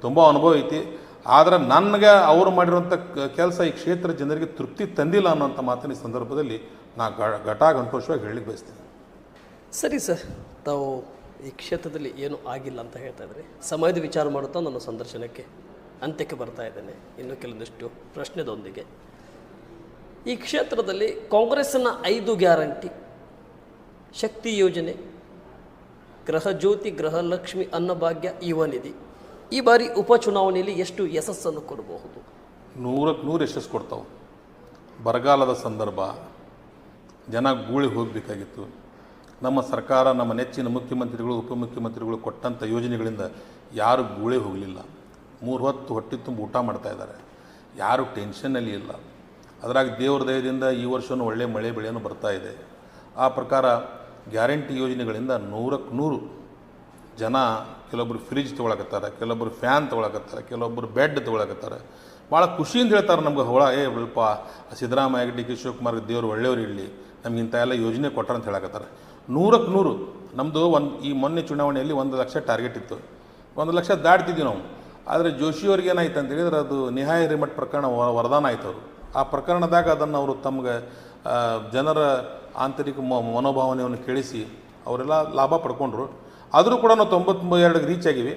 ತುಂಬ ಅನುಭವ ಐತಿ. ಆದ್ರೆ ನನಗೆ ಅವರು ಮಾಡಿರುವಂಥ ಕೆಲಸ ಈ ಕ್ಷೇತ್ರ ಜನರಿಗೆ ತೃಪ್ತಿ ತಂದಿಲ್ಲ ಅನ್ನೋಂಥ ಮಾತಿನ ಸಂದರ್ಭದಲ್ಲಿ ನಾ ಘಟ ಸಂತೋಷವಾಗಿ ಹೇಳಲಿಕ್ಕೆ ಬಯಸ್ತೀನಿ. ಸರಿ ಸರ್, ತಾವು ಈ ಕ್ಷೇತ್ರದಲ್ಲಿ ಏನು ಆಗಿಲ್ಲ ಅಂತ ಹೇಳ್ತಾ ಇದ್ರಿ. ಸಮಯದ ವಿಚಾರ ಮಾಡುತ್ತಾ ನನ್ನ ಸಂದರ್ಶನಕ್ಕೆ ಅಂತ್ಯಕ್ಕೆ ಬರ್ತಾ ಇದ್ದೇನೆ. ಇನ್ನು ಕೆಲವೊಂದಿಷ್ಟು ಪ್ರಶ್ನೆದೊಂದಿಗೆ. ಈ ಕ್ಷೇತ್ರದಲ್ಲಿ ಕಾಂಗ್ರೆಸ್ಸಿನ ಐದು ಗ್ಯಾರಂಟಿ, ಶಕ್ತಿ ಯೋಜನೆ ಗೃಹಜ್ಯೋತಿ ಗೃಹಲಕ್ಷ್ಮಿ ಅನ್ನಭಾಗ್ಯ ಯುವ ನಿಧಿ. ಈ ಬಾರಿ ಉಪಚುನಾವಣೆಯಲ್ಲಿ ಎಷ್ಟು ಯಶಸ್ಸನ್ನು ಕೊಡಬಹುದು? ನೂರಕ್ಕೆ ನೂರು ಯಶಸ್ಸು ಕೊಡ್ತಾವೆ. ಬರಗಾಲದ ಸಂದರ್ಭ, ಜನ ಗೂಳಿ ಹೋಗಬೇಕಾಗಿತ್ತು. ನಮ್ಮ ಸರ್ಕಾರ, ನಮ್ಮ ನೆಚ್ಚಿನ ಮುಖ್ಯಮಂತ್ರಿಗಳು, ಉಪಮುಖ್ಯಮಂತ್ರಿಗಳು ಕೊಟ್ಟಂಥ ಯೋಜನೆಗಳಿಂದ ಯಾರು ಗೂಳಿ ಹೋಗಲಿಲ್ಲ. ಮೂರು ಹೊತ್ತು ಹೊಟ್ಟೆ ತುಂಬ ಊಟ ಮಾಡ್ತಾ ಇದ್ದಾರೆ. ಯಾರು ಟೆನ್ಷನ್ನಲ್ಲಿ ಇಲ್ಲ. ಅದರಾಗ ದೇವ್ರ ದಯದಿಂದ ಈ ವರ್ಷವೂ ಒಳ್ಳೆ ಮಳೆ ಬೆಳೆಯನ್ನು ಬರ್ತಾ ಇದೆ. ಆ ಪ್ರಕಾರ ಗ್ಯಾರಂಟಿ ಯೋಜನೆಗಳಿಂದ ನೂರಕ್ಕೆ ನೂರು ಜನ ಕೆಲವೊಬ್ರು ಫ್ರಿಜ್ ತೊಗೊಳಕತ್ತಾರೆ ಕೆಲವೊಬ್ಬರು ಫ್ಯಾನ್ ತೊಗೊಳಕತ್ತಾರೆ, ಕೆಲವೊಬ್ರು ಬೆಡ್ ತೊಗೊಳಕತ್ತಾರೆ. ಭಾಳ ಖುಷಿಯಿಂದ ಹೇಳ್ತಾರೆ ನಮ್ಗೆ ಹೊಳ ಏ ಬಿಡಪ್ಪ ಸಿದ್ದರಾಮಯ್ಯ, ಡಿ ಕೆ ಶಿವಕುಮಾರ್ ದೇವರು ಒಳ್ಳೆಯವ್ರು ಇರಲಿ ನಮ್ಗೆ ಇಂಥ ಎಲ್ಲ ಯೋಜನೆ ಕೊಟ್ಟಾರ ಅಂತ ಹೇಳಕತ್ತಾರೆ. ನೂರಕ್ಕೆ ನೂರು ನಮ್ಮದು ಒಂದು, ಈ ಮೊನ್ನೆ ಚುನಾವಣೆಯಲ್ಲಿ ಒಂದು ಲಕ್ಷ ಟಾರ್ಗೆಟ್ ಇತ್ತು. ಒಂದು ಲಕ್ಷ ದಾಟ್ತಿದ್ವಿ ನಾವು. ಆದರೆ ಜೋಶಿಯವ್ರಿಗೆ ಏನಾಯ್ತು ಅಂತ ಹೇಳಿದ್ರೆ ಅದು ನಿಹಾಯ ರಿಮಟ್ ಪ್ರಕರಣ ವರದಾನ ಆಯ್ತು ಅವರು. ಆ ಪ್ರಕರಣದಾಗ ಅದನ್ನು ಅವರು ತಮ್ಗೆ ಜನರ ಆಂತರಿಕ ಮನೋಭಾವನೆಯನ್ನು ಕೇಳಿಸಿ ಅವರೆಲ್ಲ ಲಾಭ ಪಡ್ಕೊಂಡ್ರು. ಆದರೂ ಕೂಡ ನಾವು ತೊಂಬತ್ತೆರಡಿಗೆ ರೀಚ್ ಆಗಿವೆ.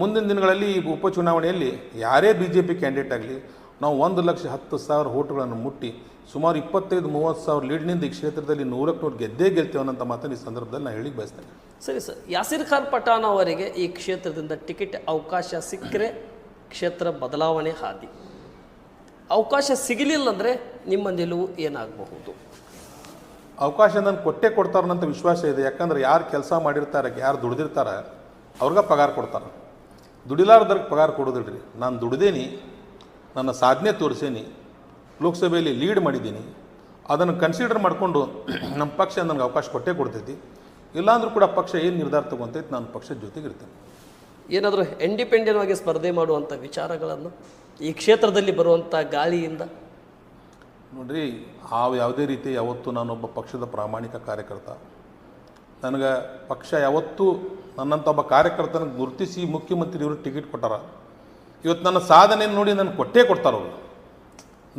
ಮುಂದಿನ ದಿನಗಳಲ್ಲಿ ಈ ಉಪಚುನಾವಣೆಯಲ್ಲಿ ಯಾರೇ ಬಿ ಜೆ ಪಿ ಕ್ಯಾಂಡಿಡೇಟ್ ಆಗಲಿ, ನಾವು ಒಂದು ಲಕ್ಷ ಹತ್ತು ಸಾವಿರ ಓಟುಗಳನ್ನು ಮುಟ್ಟಿ, ಸುಮಾರು ಇಪ್ಪತ್ತೈದು, ಮೂವತ್ತು ಸಾವಿರ ಲೀಡ್ನಿಂದ ಈ ಕ್ಷೇತ್ರದಲ್ಲಿ ನೂರಕ್ಕೆ ನೂರು ಗೆದ್ದೇ ಗೆಲ್ತೇವೆ ಅನ್ನೋಂಥ ಮಾತನ್ನು ಈ ಸಂದರ್ಭದಲ್ಲಿ ನಾನು ಹೇಳಿ ಬಯಸ್ತೇನೆ. ಸರಿ ಸರ್, ಯಾಸಿರ್ ಖಾನ್ ಪಠಾಣ್ ಅವರಿಗೆ ಈ ಕ್ಷೇತ್ರದಿಂದ ಟಿಕೆಟ್ ಅವಕಾಶ ಸಿಕ್ಕರೆ ಕ್ಷೇತ್ರ ಬದಲಾವಣೆ ಹಾದಿ. ಅವಕಾಶ ಸಿಗಲಿಲ್ಲ ಅಂದರೆ ನಿಮ್ಮ ನಿಲುವು ಏನಾಗಬಹುದು? ಅವಕಾಶ ನನ್ನ ಕೊಟ್ಟೆ ಕೊಡ್ತಾರನ್ನಂತ ವಿಶ್ವಾಸ ಇದೆ. ಯಾಕಂದ್ರೆ ಯಾರು ಕೆಲಸ ಮಾಡಿರ್ತಾರೆ, ಯಾರು ದುಡಿದಿರ್ತಾರೆ, ಅವ್ರಿಗೆ ಪಗಾರ ಕೊಡ್ತಾರೆ. ದುಡಿಲಾರ್ದವ್ರಿಗೆ ಪಗಾರ ಕೊಡೋದಿಲ್ಲ ರೀ ನಾನು ದುಡ್ದೇನಿ, ನನ್ನ ಸಾಧನೆ ತೋರಿಸೇನಿ, ಲೋಕಸಭೆಯಲ್ಲಿ ಲೀಡ್ ಮಾಡಿದ್ದೀನಿ. ಅದನ್ನು ಕನ್ಸಿಡರ್ ಮಾಡಿಕೊಂಡು ನಮ್ಮ ಪಕ್ಷ ನನಗೆ ಅವಕಾಶ ಕೊಟ್ಟೇ ಕೊಡ್ತೈತಿ. ಇಲ್ಲಾಂದ್ರೂ ಕೂಡ ಪಕ್ಷ ಏನು ನಿರ್ಧಾರ ತಗೊಂತೈತಿ, ನಾನು ಪಕ್ಷದ ಜೊತೆಗಿರ್ತೇನೆ ಏನಾದರೂ ಇಂಡಿಪೆಂಡೆಂಟ್ ಆಗಿ ಸ್ಪರ್ಧೆ ಮಾಡುವಂಥ ವಿಚಾರಗಳನ್ನು ಈ ಕ್ಷೇತ್ರದಲ್ಲಿ ಬರುವಂಥ ಗಾಳಿಯಿಂದ ನೋಡ್ರಿ, ಆ ಯಾವುದೇ ರೀತಿ ಯಾವತ್ತೂ ನಾನೊಬ್ಬ ಪಕ್ಷದ ಪ್ರಾಮಾಣಿಕ ಕಾರ್ಯಕರ್ತ. ನನಗೆ ಪಕ್ಷ ಯಾವತ್ತೂ ನನ್ನಂಥ ಒಬ್ಬ ಕಾರ್ಯಕರ್ತನ ಗುರುತಿಸಿ ಮುಖ್ಯಮಂತ್ರಿ ಇವರು ಟಿಕೆಟ್ ಕೊಟ್ಟಾರ. ಇವತ್ತು ನನ್ನ ಸಾಧನೆ ನೋಡಿ ನನ್ನ ಕೊಟ್ಟೇ ಕೊಡ್ತಾರೆ ಅವರು.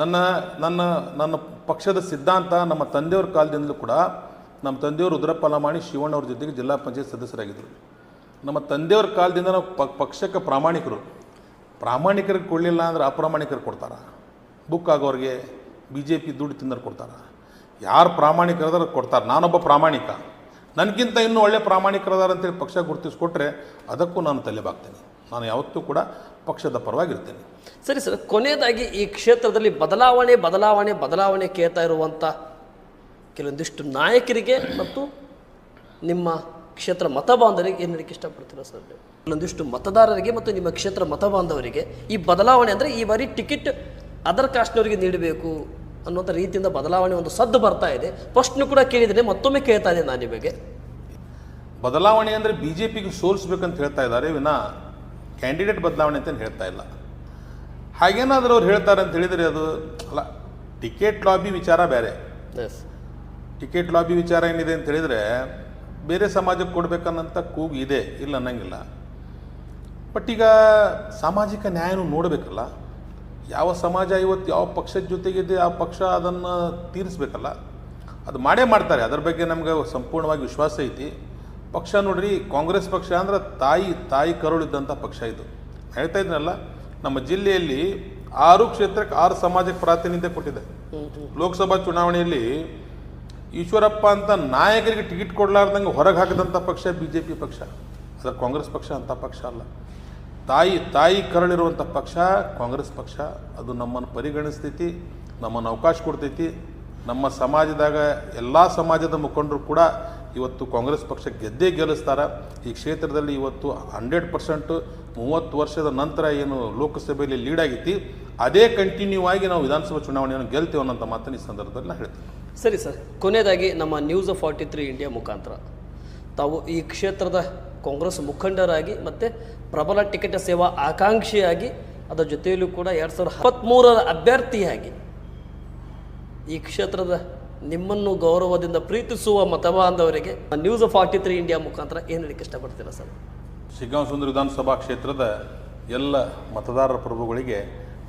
ನನ್ನ ನನ್ನ ನನ್ನ ಪಕ್ಷದ ಸಿದ್ಧಾಂತ, ನಮ್ಮ ತಂದೆಯವ್ರ ಕಾಲದಿಂದಲೂ ಕೂಡ ನಮ್ಮ ತಂದೆಯವರು ರುದ್ರಪ್ಪ ಲಮಾಣಿ ಶಿವಣ್ಣವ್ರ ಜೊತೆಗೆ ಜಿಲ್ಲಾ ಪಂಚಾಯತ್ ಸದಸ್ಯರಾಗಿದ್ದರು. ನಮ್ಮ ತಂದೆಯವ್ರ ಕಾಲದಿಂದ ನಾವು ಪ, ಪಕ್ಷಕ್ಕೆ ಪ್ರಾಮಾಣಿಕರು. ಪ್ರಾಮಾಣಿಕರಿಗೆ ಕೊಡಲಿಲ್ಲ ಅಂದ್ರೆ ಅಪ್ರಾಮಾಣಿಕರು ಕೊಡ್ತಾರ. ಬುಕ್ ಆಗೋರಿಗೆ ಬಿ ಜೆ ಪಿ ದುಡ್ಡು ತಿಂದರೆ ಕೊಡ್ತಾರೆ. ಯಾರು ಪ್ರಾಮಾಣಿಕರದಾರ ಕೊಡ್ತಾರೆ. ನಾನೊಬ್ಬ ಪ್ರಾಮಾಣಿಕ. ನನಗಿಂತ ಇನ್ನೂ ಒಳ್ಳೆ ಪ್ರಾಮಾಣಿಕರದಾರ ಅಂತೇಳಿ ಪಕ್ಷ ಗುರುತಿಸ್ಕೊಟ್ರೆ ಅದಕ್ಕೂ ನಾನು ತಲೆಬಾಗ್ತೇನೆ ನಾನು ಯಾವತ್ತೂ ಕೂಡ ಪಕ್ಷದ ಪರವಾಗಿರ್ತೇನೆ. ಸರಿ ಸರ್, ಕೊನೆಯದಾಗಿ ಈ ಕ್ಷೇತ್ರದಲ್ಲಿ ಬದಲಾವಣೆ ಬದಲಾವಣೆ ಬದಲಾವಣೆ ಕೇಳ್ತಾ ಇರುವಂಥ ಕೆಲವೊಂದಿಷ್ಟು ನಾಯಕರಿಗೆ ಮತ್ತು ನಿಮ್ಮ ಕ್ಷೇತ್ರ ಮತ ಬಾಂಧವರಿಗೆ ಏನು ಹೇಳಕ್ಕೆ ಇಷ್ಟಪಡ್ತೀರಾ ಸರ್? ಕೆಲವೊಂದಿಷ್ಟು ಮತದಾರರಿಗೆ ಮತ್ತು ನಿಮ್ಮ ಕ್ಷೇತ್ರ ಮತ ಬಾಂಧವರಿಗೆ ಈ ಬದಲಾವಣೆ ಅಂದರೆ ಈ ಬಾರಿ ಟಿಕೆಟ್ ಅದರ್ ಕಾಸ್ಟ್ನವರಿಗೆ ನೀಡಬೇಕು. ಅನ್ನುವಂಥ ರೀತಿಯಿಂದ ಬದಲಾವಣೆ ಒಂದು ಸದ್ದು ಬರ್ತಾ ಇದೆ. ಪ್ರಶ್ನೆ ಕೂಡ ಕೇಳಿದರೆ ಮತ್ತೊಮ್ಮೆ ಕೇಳ್ತಾ ಇದೆ ನಾನು ನಿಮಗೆ. ಬದಲಾವಣೆ ಅಂದರೆ ಬಿ ಜೆ ಪಿಗೆ ಸೋಲಿಸ್ಬೇಕಂತ ಹೇಳ್ತಾ ಇದ್ದಾರೆ ವಿನ ಕ್ಯಾಂಡಿಡೇಟ್ ಬದಲಾವಣೆ ಅಂತ ಹೇಳ್ತಾ ಇಲ್ಲ. ಹಾಗೇನಾದರೂ ಅವ್ರು ಹೇಳ್ತಾರೆ ಅಂತ ಹೇಳಿದರೆ ಅದು ಅಲ್ಲ ಟಿಕೆಟ್ ಲಾಬಿ ವಿಚಾರ ಬೇರೆ. ಎಸ್ ಟಿಕೆಟ್ ಲಾಬಿ ವಿಚಾರ ಏನಿದೆ ಅಂತ ಹೇಳಿದರೆ ಬೇರೆ ಸಮಾಜಕ್ಕೆ ಕೊಡ್ಬೇಕನ್ನಂಥ ಕೂಗು ಇದೆ ಇಲ್ಲ ಅನ್ನಂಗಿಲ್ಲ. ಬಟ್ ಈಗ ಸಾಮಾಜಿಕ ನ್ಯಾಯನೂ ನೋಡಬೇಕಲ್ಲ. ಯಾವ ಸಮಾಜ ಇವತ್ತು ಯಾವ ಪಕ್ಷದ ಜೊತೆಗಿದೆ, ಆ ಪಕ್ಷ ಅದನ್ನು ತೀರಿಸ್ಬೇಕಲ್ಲ? ಅದು ಮಾಡೇ ಮಾಡ್ತಾರೆ. ಅದರ ಬಗ್ಗೆ ನಮಗೆ ಸಂಪೂರ್ಣವಾಗಿ ವಿಶ್ವಾಸ ಐತಿ. ಪಕ್ಷ ನೋಡ್ರಿ, ಕಾಂಗ್ರೆಸ್ ಪಕ್ಷ ಅಂದ್ರೆ ತಾಯಿ ತಾಯಿ ಕರುಳಿದ್ದಂಥ ಪಕ್ಷ ಇದು. ಹೇಳ್ತಾ ಇದ್ನಲ್ಲ, ನಮ್ಮ ಜಿಲ್ಲೆಯಲ್ಲಿ ಆರು ಕ್ಷೇತ್ರಕ್ಕೆ ಆರು ಸಮಾಜಕ್ಕೆ ಪ್ರಾತಿನಿಧ್ಯ ಕೊಟ್ಟಿದೆ. ಲೋಕಸಭಾ ಚುನಾವಣೆಯಲ್ಲಿ ಈಶ್ವರಪ್ಪ ಅಂತ ನಾಯಕರಿಗೆ ಟಿಕೆಟ್ ಕೊಡಲಾರ್ದಂಗೆ ಹೊರಗೆ ಹಾಕಿದಂಥ ಪಕ್ಷ ಬಿ ಜೆ ಪಿ ಪಕ್ಷ. ಅದರ ಕಾಂಗ್ರೆಸ್ ಪಕ್ಷ ಅಂಥ ಪಕ್ಷ ಅಲ್ಲ. ತಾಯಿ ತಾಯಿ ಕರಳಿರುವಂಥ ಪಕ್ಷ, ಕಾಂಗ್ರೆಸ್ ಪಕ್ಷ, ಅದು ನಮ್ಮನ್ನು ಪರಿಗಣಿಸ್ತೈತಿ, ನಮ್ಮನ್ನು ಅವಕಾಶ ಕೊಡ್ತೈತಿ. ನಮ್ಮ ಸಮಾಜದಾಗ ಎಲ್ಲ ಸಮಾಜದ ಮುಖಂಡರು ಕೂಡ ಇವತ್ತು ಕಾಂಗ್ರೆಸ್ ಪಕ್ಷ ಗೆದ್ದೇ ಗೆಲ್ಲಿಸ್ತಾರೆ. ಈ ಕ್ಷೇತ್ರದಲ್ಲಿ ಇವತ್ತು ಹಂಡ್ರೆಡ್ ಪರ್ಸೆಂಟ್ ಮೂವತ್ತು ವರ್ಷದ ನಂತರ ಏನು ಲೋಕಸಭೆಯಲ್ಲಿ ಲೀಡ್ ಆಗೈತಿ. ಅದೇ ಕಂಟಿನ್ಯೂ ಆಗಿ ನಾವು ವಿಧಾನಸಭಾ ಚುನಾವಣೆಯನ್ನು ಗೆಲ್ತೇವೆ ಅನ್ನೋಂಥ ಮಾತನ್ನು ಈ ಸಂದರ್ಭದಲ್ಲಿ ನಾನು ಹೇಳ್ತೀನಿ. ಸರಿ ಸರ್, ಕೊನೆಯದಾಗಿ ನಮ್ಮ ನ್ಯೂಸ್ ಫಾರ್ಟಿ ತ್ರೀ ಇಂಡಿಯಾ ಮುಖಾಂತರ. ತಾವು ಈ ಕ್ಷೇತ್ರದ ಕಾಂಗ್ರೆಸ್ ಮುಖಂಡರಾಗಿ ಮತ್ತು ಪ್ರಬಲ ಟಿಕೆಟ್ ಸೇವಾ ಆಕಾಂಕ್ಷಿಯಾಗಿ, ಅದರ ಜೊತೆಯಲ್ಲೂ ಕೂಡ ಎರಡು ಸಾವಿರದ ಹತ್ತತ್ಮೂರರ ಅಭ್ಯರ್ಥಿಯಾಗಿ ಈ ಕ್ಷೇತ್ರದ ನಿಮ್ಮನ್ನು ಗೌರವದಿಂದ ಪ್ರೀತಿಸುವ ಮತಬಾಂಧವರಿಗೆ ನ್ಯೂಸ್ ಫಾರ್ಟಿ ತ್ರೀ ಇಂಡಿಯಾ ಮುಖಾಂತರ ಏನು ಹೇಳಕ್ಕೆ ಇಷ್ಟಪಡ್ತೀರಾ ಸರ್? ಶಿಗ್ಗಾಂವ್ ಸುಂದರ ವಿಧಾನಸಭಾ ಕ್ಷೇತ್ರದ ಎಲ್ಲ ಮತದಾರರ ಪ್ರಭುಗಳಿಗೆ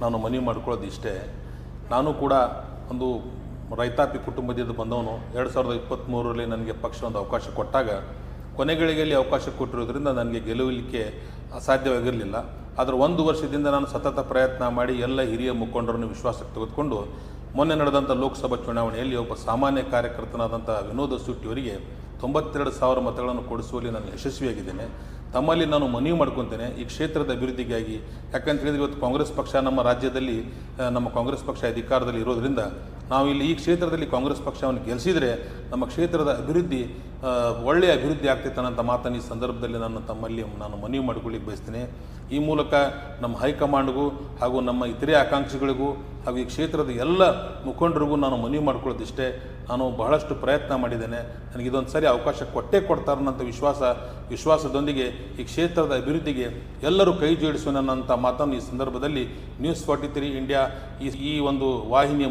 ನಾನು ಮನವಿ ಮಾಡ್ಕೊಳ್ಳೋದು ಇಷ್ಟೇ. ನಾನು ಕೂಡ ಒಂದು ರೈತಾಪಿ ಕುಟುಂಬದಿಂದ ಬಂದವನು. ಎರಡು ಸಾವಿರದ ಇಪ್ಪತ್ತ್ಮೂರರಲ್ಲಿ ನನಗೆ ಪಕ್ಷ ಒಂದು ಅವಕಾಶ ಕೊಟ್ಟಾಗ, ಕೊನೆಗಳಿಗೆಯಲ್ಲಿ ಅವಕಾಶ ಕೊಟ್ಟಿರೋದ್ರಿಂದ ನನಗೆ ಗೆಲ್ಲುವಲಿಕ್ಕೆ ಅಸಾಧ್ಯವಾಗಿರಲಿಲ್ಲ. ಆದರೆ ಒಂದು ವರ್ಷದಿಂದ ನಾನು ಸತತ ಪ್ರಯತ್ನ ಮಾಡಿ ಎಲ್ಲ ಹಿರಿಯ ಮುಖಂಡರನ್ನು ವಿಶ್ವಾಸಕ್ಕೆ ತೆಗೆದುಕೊಂಡು ಮೊನ್ನೆ ನಡೆದಂಥ ಲೋಕಸಭಾ ಚುನಾವಣೆಯಲ್ಲಿ ಒಬ್ಬ ಸಾಮಾನ್ಯ ಕಾರ್ಯಕರ್ತನಾದಂಥ ವಿನೋದ ಸುಟ್ಟಿಯವರಿಗೆ ತೊಂಬತ್ತೆರಡು ಸಾವಿರ ಮತಗಳನ್ನು ಕೊಡಿಸುವಲ್ಲಿ ನಾನು ಯಶಸ್ವಿಯಾಗಿದ್ದೇನೆ. ತಮ್ಮಲ್ಲಿ ನಾನು ಮನವಿ ಮಾಡ್ಕೊತೇನೆ ಈ ಕ್ಷೇತ್ರದ ಅಭಿವೃದ್ಧಿಗಾಗಿ. ಯಾಕಂತ ಹೇಳಿದ್ರೆ ಇವತ್ತು ಕಾಂಗ್ರೆಸ್ ಪಕ್ಷ ನಮ್ಮ ರಾಜ್ಯದಲ್ಲಿ ನಮ್ಮ ಕಾಂಗ್ರೆಸ್ ಪಕ್ಷ ಅಧಿಕಾರದಲ್ಲಿ ಇರೋದ್ರಿಂದ ನಾವು ಇಲ್ಲಿ ಈ ಕ್ಷೇತ್ರದಲ್ಲಿ ಕಾಂಗ್ರೆಸ್ ಪಕ್ಷವನ್ನು ಗೆಲ್ಲಿಸಿದರೆ ನಮ್ಮ ಕ್ಷೇತ್ರದ ಅಭಿವೃದ್ಧಿ ಒಳ್ಳೆಯ ಅಭಿವೃದ್ಧಿ ಆಗ್ತೈತೆ ಅನ್ನೋಂಥ ಮಾತನ್ನು ಈ ಸಂದರ್ಭದಲ್ಲಿ ನಾನು ತಮ್ಮಲ್ಲಿ ನಾನು ಮನವಿ ಮಾಡಿಕೊಳ್ಳಿಕ್ಕೆ ಬಯಸ್ತೇನೆ. ಈ ಮೂಲಕ ನಮ್ಮ ಹೈಕಮಾಂಡ್ಗೂ ಹಾಗೂ ನಮ್ಮ ಇತರೆ ಆಕಾಂಕ್ಷಿಗಳಿಗೂ ಹಾಗೂ ಈ ಕ್ಷೇತ್ರದ ಎಲ್ಲ ಮುಖಂಡರಿಗೂ ನಾನು ಮನವಿ ಮಾಡ್ಕೊಳ್ಳೋದಿಷ್ಟೇ. ನಾನು ಬಹಳಷ್ಟು ಪ್ರಯತ್ನ ಮಾಡಿದ್ದೇನೆ. ನನಗೆ ಇದೊಂದು ಸರಿ ಅವಕಾಶ ಕೊಟ್ಟೇ ಕೊಡ್ತಾರನ್ನಂಥ ವಿಶ್ವಾಸ, ವಿಶ್ವಾಸದೊಂದಿಗೆ ಈ ಕ್ಷೇತ್ರದ ಅಭಿವೃದ್ಧಿಗೆ ಎಲ್ಲರೂ ಕೈ ಜೋಡಿಸೋಣ ಅನ್ನೋಂಥ ಮಾತನ್ನು ಈ ಸಂದರ್ಭದಲ್ಲಿ ನ್ಯೂಸ್ ಫಾರ್ಟಿ ತ್ರೀ ಇಂಡಿಯಾ ಈ ಈ ಒಂದು ವಾಹಿನಿಯ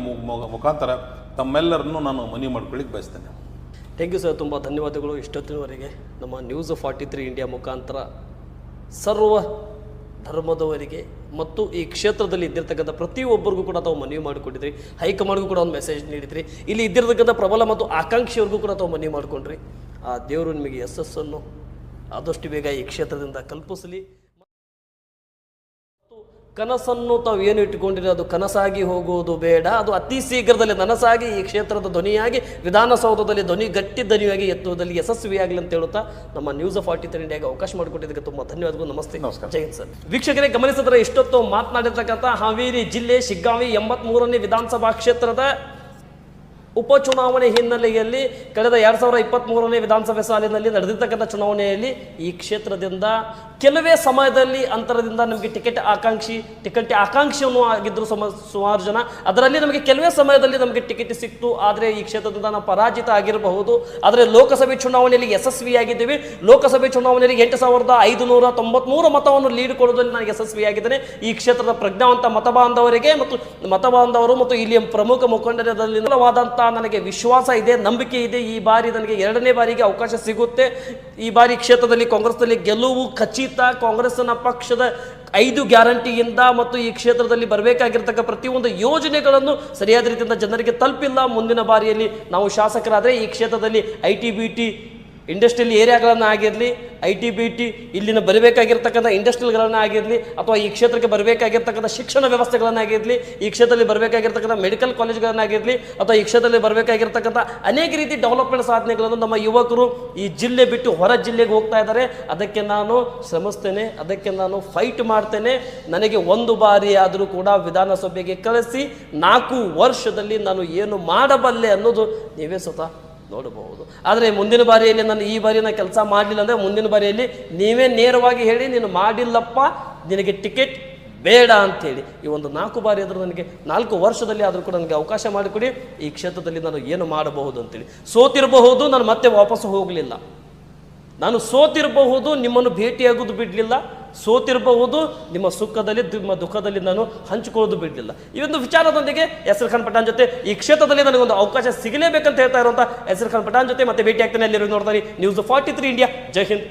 ಮುಖಾಂತರ ತಮ್ಮೆಲ್ಲರನ್ನೂ ನಾನು ಮನವಿ ಮಾಡ್ಕೊಳ್ಳಿಕ್ಕೆ ಬಯಸ್ತೇನೆ. ಥ್ಯಾಂಕ್ ಯು ಸರ್ ತುಂಬ ಧನ್ಯವಾದಗಳು. ಇಷ್ಟೊತ್ತಿನವರೆಗೆ ನಮ್ಮ ನ್ಯೂಸ್ ಫಾರ್ಟಿ ತ್ರೀ ಇಂಡಿಯಾ ಮುಖಾಂತರ ಸರ್ವ ಧರ್ಮದವರಿಗೆ ಮತ್ತು ಈ ಕ್ಷೇತ್ರದಲ್ಲಿ ಇದ್ದಿರ್ತಕ್ಕಂಥ ಪ್ರತಿಯೊಬ್ಬರಿಗೂ ಕೂಡ ತಾವು ಮನವಿ ಮಾಡಿಕೊಂಡಿದ್ರಿ. ಹೈಕಮಾಂಡ್ಗೂ ಕೂಡ ಒಂದು ಮೆಸೇಜ್ ನೀಡಿದ್ರಿ. ಇಲ್ಲಿ ಇದ್ದಿರ್ತಕ್ಕಂಥ ಪ್ರಬಲ ಮತ್ತು ಆಕಾಂಕ್ಷಿಯವ್ರಿಗೂ ಕೂಡ ತಾವು ಮನವಿ ಮಾಡಿಕೊಂಡ್ರಿ. ಆ ದೇವರು ನಿಮಗೆ ಯಶಸ್ಸನ್ನು ಆದಷ್ಟು ಬೇಗ ಈ ಕ್ಷೇತ್ರದಿಂದ ಕಲ್ಪಿಸಲಿ. ಕನಸನ್ನು ತಾವು ಏನು ಇಟ್ಟುಕೊಂಡಿರೋ ಅದು ಕನಸಾಗಿ ಹೋಗುವುದು ಬೇಡ. ಅದು ಅತಿ ಶೀಘ್ರದಲ್ಲಿ ನನಸಾಗಿ ಈ ಕ್ಷೇತ್ರದ ಧ್ವನಿಯಾಗಿ ವಿಧಾನಸೌಧದಲ್ಲಿ ಧ್ವನಿ ಗಟ್ಟಿ ಧ್ವನಿಯಾಗಿ ಎತ್ತುವುದರಲ್ಲಿ ಯಶಸ್ವಿಯಾಗಲಿ ಅಂತ ಹೇಳುತ್ತಾ ನಮ್ಮ ನ್ಯೂಸ್ ಫಾರ್ಟಿ ತ್ರೀ ಇಂಡಿಯಾಗೆ ಅವಕಾಶ ಮಾಡಿಕೊಟ್ಟಿದ್ದಕ್ಕೆ ತುಂಬ ಧನ್ಯವಾದಗಳು. ನಮಸ್ತೆ. ನಮಸ್ಕಾರ. ಜೈ ಸರ್. ವೀಕ್ಷಕರೇ ಗಮನಿಸಿದ್ರೆ ಇಷ್ಟೊತ್ತು ಮಾತನಾಡಿರ್ತಕ್ಕಂಥ ಹಾವೇರಿ ಜಿಲ್ಲೆ ಶಿಗ್ಗಾವಿ ಎಂಬತ್ಮೂರನೇ ವಿಧಾನಸಭಾ ಕ್ಷೇತ್ರದ ಉಪಚುನಾವಣೆ ಹಿನ್ನೆಲೆಯಲ್ಲಿ ಕಳೆದ ಎರಡು ಸಾವಿರದ ಇಪ್ಪತ್ತ್ಮೂರನೇ ವಿಧಾನಸಭೆ ಸಾಲಿನಲ್ಲಿ ನಡೆದಿರ್ತಕ್ಕಂಥ ಚುನಾವಣೆಯಲ್ಲಿ ಈ ಕ್ಷೇತ್ರದಿಂದ ಕೆಲವೇ ಸಮಯದಲ್ಲಿ ಅಂತರದಿಂದ ನಮಗೆ ಟಿಕೆಟ್ ಆಕಾಂಕ್ಷಿ, ಟಿಕೆಟ್ ಆಕಾಂಕ್ಷಿಯನ್ನು ಆಗಿದ್ದರು ಸಮ, ಸುಮಾರು ಜನ. ಅದರಲ್ಲಿ ನಮಗೆ ಕೆಲವೇ ಸಮಯದಲ್ಲಿ ನಮಗೆ ಟಿಕೆಟ್ ಸಿಕ್ತು. ಆದರೆ ಈ ಕ್ಷೇತ್ರದಿಂದ ನಾವು ಪರಾಜಿತ ಆಗಿರಬಹುದು. ಆದರೆ ಲೋಕಸಭೆ ಚುನಾವಣೆಯಲ್ಲಿ ಯಶಸ್ವಿಯಾಗಿದ್ದೇವೆ. ಲೋಕಸಭೆ ಚುನಾವಣೆಯಲ್ಲಿ ಎಂಟು ಸಾವಿರದ ಐದುನೂರ ತೊಂಬತ್ಮೂರು ಮತವನ್ನು ಲೀಡ್ ಕೊಡುವುದರಲ್ಲಿ ನಾನು ಯಶಸ್ವಿಯಾಗಿದ್ದೇನೆ. ಈ ಕ್ಷೇತ್ರದ ಪ್ರಜ್ಞಾವಂತ ಮತಬಾಂಧವರಿಗೆ ಮತ್ತು ಮತಬಾಂಧವರು ಮತ್ತು ಇಲ್ಲಿಯ ಪ್ರಮುಖ ಮುಖಂಡರದಲ್ಲಿ ನನಗೆ ವಿಶ್ವಾಸ ಇದೆ, ನಂಬಿಕೆ ಇದೆ, ಈ ಬಾರಿ ನನಗೆ ಎರಡನೇ ಬಾರಿಗೆ ಅವಕಾಶ ಸಿಗುತ್ತೆ. ಈ ಬಾರಿ ಕ್ಷೇತ್ರದಲ್ಲಿ ಕಾಂಗ್ರೆಸ್ನಲ್ಲಿ ಗೆಲುವು ಖಚಿತ. ಕಾಂಗ್ರೆಸ್ನ ಪಕ್ಷದ ಐದು ಗ್ಯಾರಂಟಿಯಿಂದ ಮತ್ತು ಈ ಕ್ಷೇತ್ರದಲ್ಲಿ ಬರಬೇಕಾಗಿರ್ತಕ್ಕ ಪ್ರತಿಯೊಂದು ಯೋಜನೆಗಳನ್ನು ಸರಿಯಾದ ರೀತಿಯಿಂದ ಜನರಿಗೆ ತಲುಪಿಲ್ಲ. ಮುಂದಿನ ಬಾರಿಯಲ್ಲಿ ನಾವು ಶಾಸಕರಾದರೆ ಈ ಕ್ಷೇತ್ರದಲ್ಲಿ I T B T industrial ಏರಿಯಾಗಳನ್ನು ಆಗಿರಲಿ, ಐ ಟಿ ಬಿ ಟಿ, ಇಲ್ಲಿನ ಬರಬೇಕಾಗಿರ್ತಕ್ಕಂಥ ಇಂಡಸ್ಟ್ರಿಯಲ್ಗಳನ್ನು ಆಗಿರಲಿ, ಅಥವಾ ಈ ಕ್ಷೇತ್ರಕ್ಕೆ ಬರಬೇಕಾಗಿರ್ತಕ್ಕಂಥ ಶಿಕ್ಷಣ ವ್ಯವಸ್ಥೆಗಳನ್ನಾಗಿರಲಿ ಈ ಕ್ಷೇತ್ರದಲ್ಲಿ ಬರಬೇಕಾಗಿರ್ತಕ್ಕಂಥ ಮೆಡಿಕಲ್ ಕಾಲೇಜ್ಗಳನ್ನಾಗಿರಲಿ ಅಥವಾ ಈ ಕ್ಷೇತ್ರದಲ್ಲಿ ಬರಬೇಕಾಗಿರ್ತಕ್ಕಂಥ ಅನೇಕ ರೀತಿ ಡೆವಲಪ್ಮೆಂಟ್ ಸಾಧನೆಗಳನ್ನು ನಮ್ಮ ಯುವಕರು ಈ ಜಿಲ್ಲೆ ಬಿಟ್ಟು ಹೊರ ಜಿಲ್ಲೆಗೆ ಹೋಗ್ತಾ ಇದ್ದಾರೆ. ಅದಕ್ಕೆ ನಾನು ಶ್ರಮಿಸ್ತೇನೆ, ಅದಕ್ಕೆ ನಾನು ಫೈಟ್ ಮಾಡ್ತೇನೆ. ನನಗೆ ಒಂದು ಬಾರಿ ಆದರೂ ಕೂಡ ವಿಧಾನಸಭೆಗೆ ಕಳಿಸಿ ನಾಲ್ಕು ವರ್ಷದಲ್ಲಿ ನಾನು ಏನು ಮಾಡಬಲ್ಲೆ ಅನ್ನೋದು ನೀವೇ ಸ್ವತಃ ನೋಡಬಹುದು. ಆದರೆ ಮುಂದಿನ ಬಾರಿಯಲ್ಲಿ ನಾನು ಈ ಬಾರಿ ನಾನು ಕೆಲಸ ಮಾಡಲಿಲ್ಲ ಅಂದರೆ ಮುಂದಿನ ಬಾರಿಯಲ್ಲಿ ನೀವೇ ನೇರವಾಗಿ ಹೇಳಿ, ನೀನು ಮಾಡಿಲ್ಲಪ್ಪ, ನಿನಗೆ ಟಿಕೆಟ್ ಬೇಡ ಅಂತೇಳಿ ಈ ಒಂದು ನಾಲ್ಕು ಬಾರಿ ಆದರೂ ನನಗೆ ನಾಲ್ಕು ವರ್ಷದಲ್ಲಿ ಆದರೂ ಕೂಡ ನನಗೆ ಅವಕಾಶ ಮಾಡಿಕೊಡಿ. ಈ ಕ್ಷೇತ್ರದಲ್ಲಿ ನಾನು ಏನು ಮಾಡಬಹುದು ಅಂತೇಳಿ ಸೋತಿರಬಹುದು, ನಾನು ಮತ್ತೆ ವಾಪಸ್ಸು ಹೋಗಲಿಲ್ಲ. ನಾನು ಸೋತಿರಬಹುದು, ನಿಮ್ಮನ್ನು ಭೇಟಿಯಾಗೋದು ಬಿಡಲಿಲ್ಲ. ಸೋತಿರಬಹುದು, ನಿಮ್ಮ ಸುಖದಲ್ಲಿ, ನಿಮ್ಮ ದುಃಖದಲ್ಲಿ ನಾನು ಹಂಚಿಕೊಳ್ಳೋದು ಬಿಡಲಿಲ್ಲ. ಈ ಒಂದು ವಿಚಾರದೊಂದಿಗೆ ಎಸ್ ಖಾನ್ ಪಠಾಣ್ ಜೊತೆ ಈ ಕ್ಷೇತ್ರದಲ್ಲಿ ನನಗೊಂದು ಅವಕಾಶ ಸಿಗಲೇಬೇಕಂತ ಹೇಳ್ತಾ ಇರುವಂಥ ಎಸ್ ಖಾನ್ ಪಠಾಣ್ ಜೊತೆ ಮತ್ತೆ ಭೇಟಿ ಆಗ್ತಾನೆ ಅಲ್ಲಿ ನೋಡ್ತಾರೆ ನ್ಯೂಸ್ ಫಾರ್ಟಿ ತ್ರೀ ಇಂಡಿಯಾ ಜೈ ಹಿಂದ್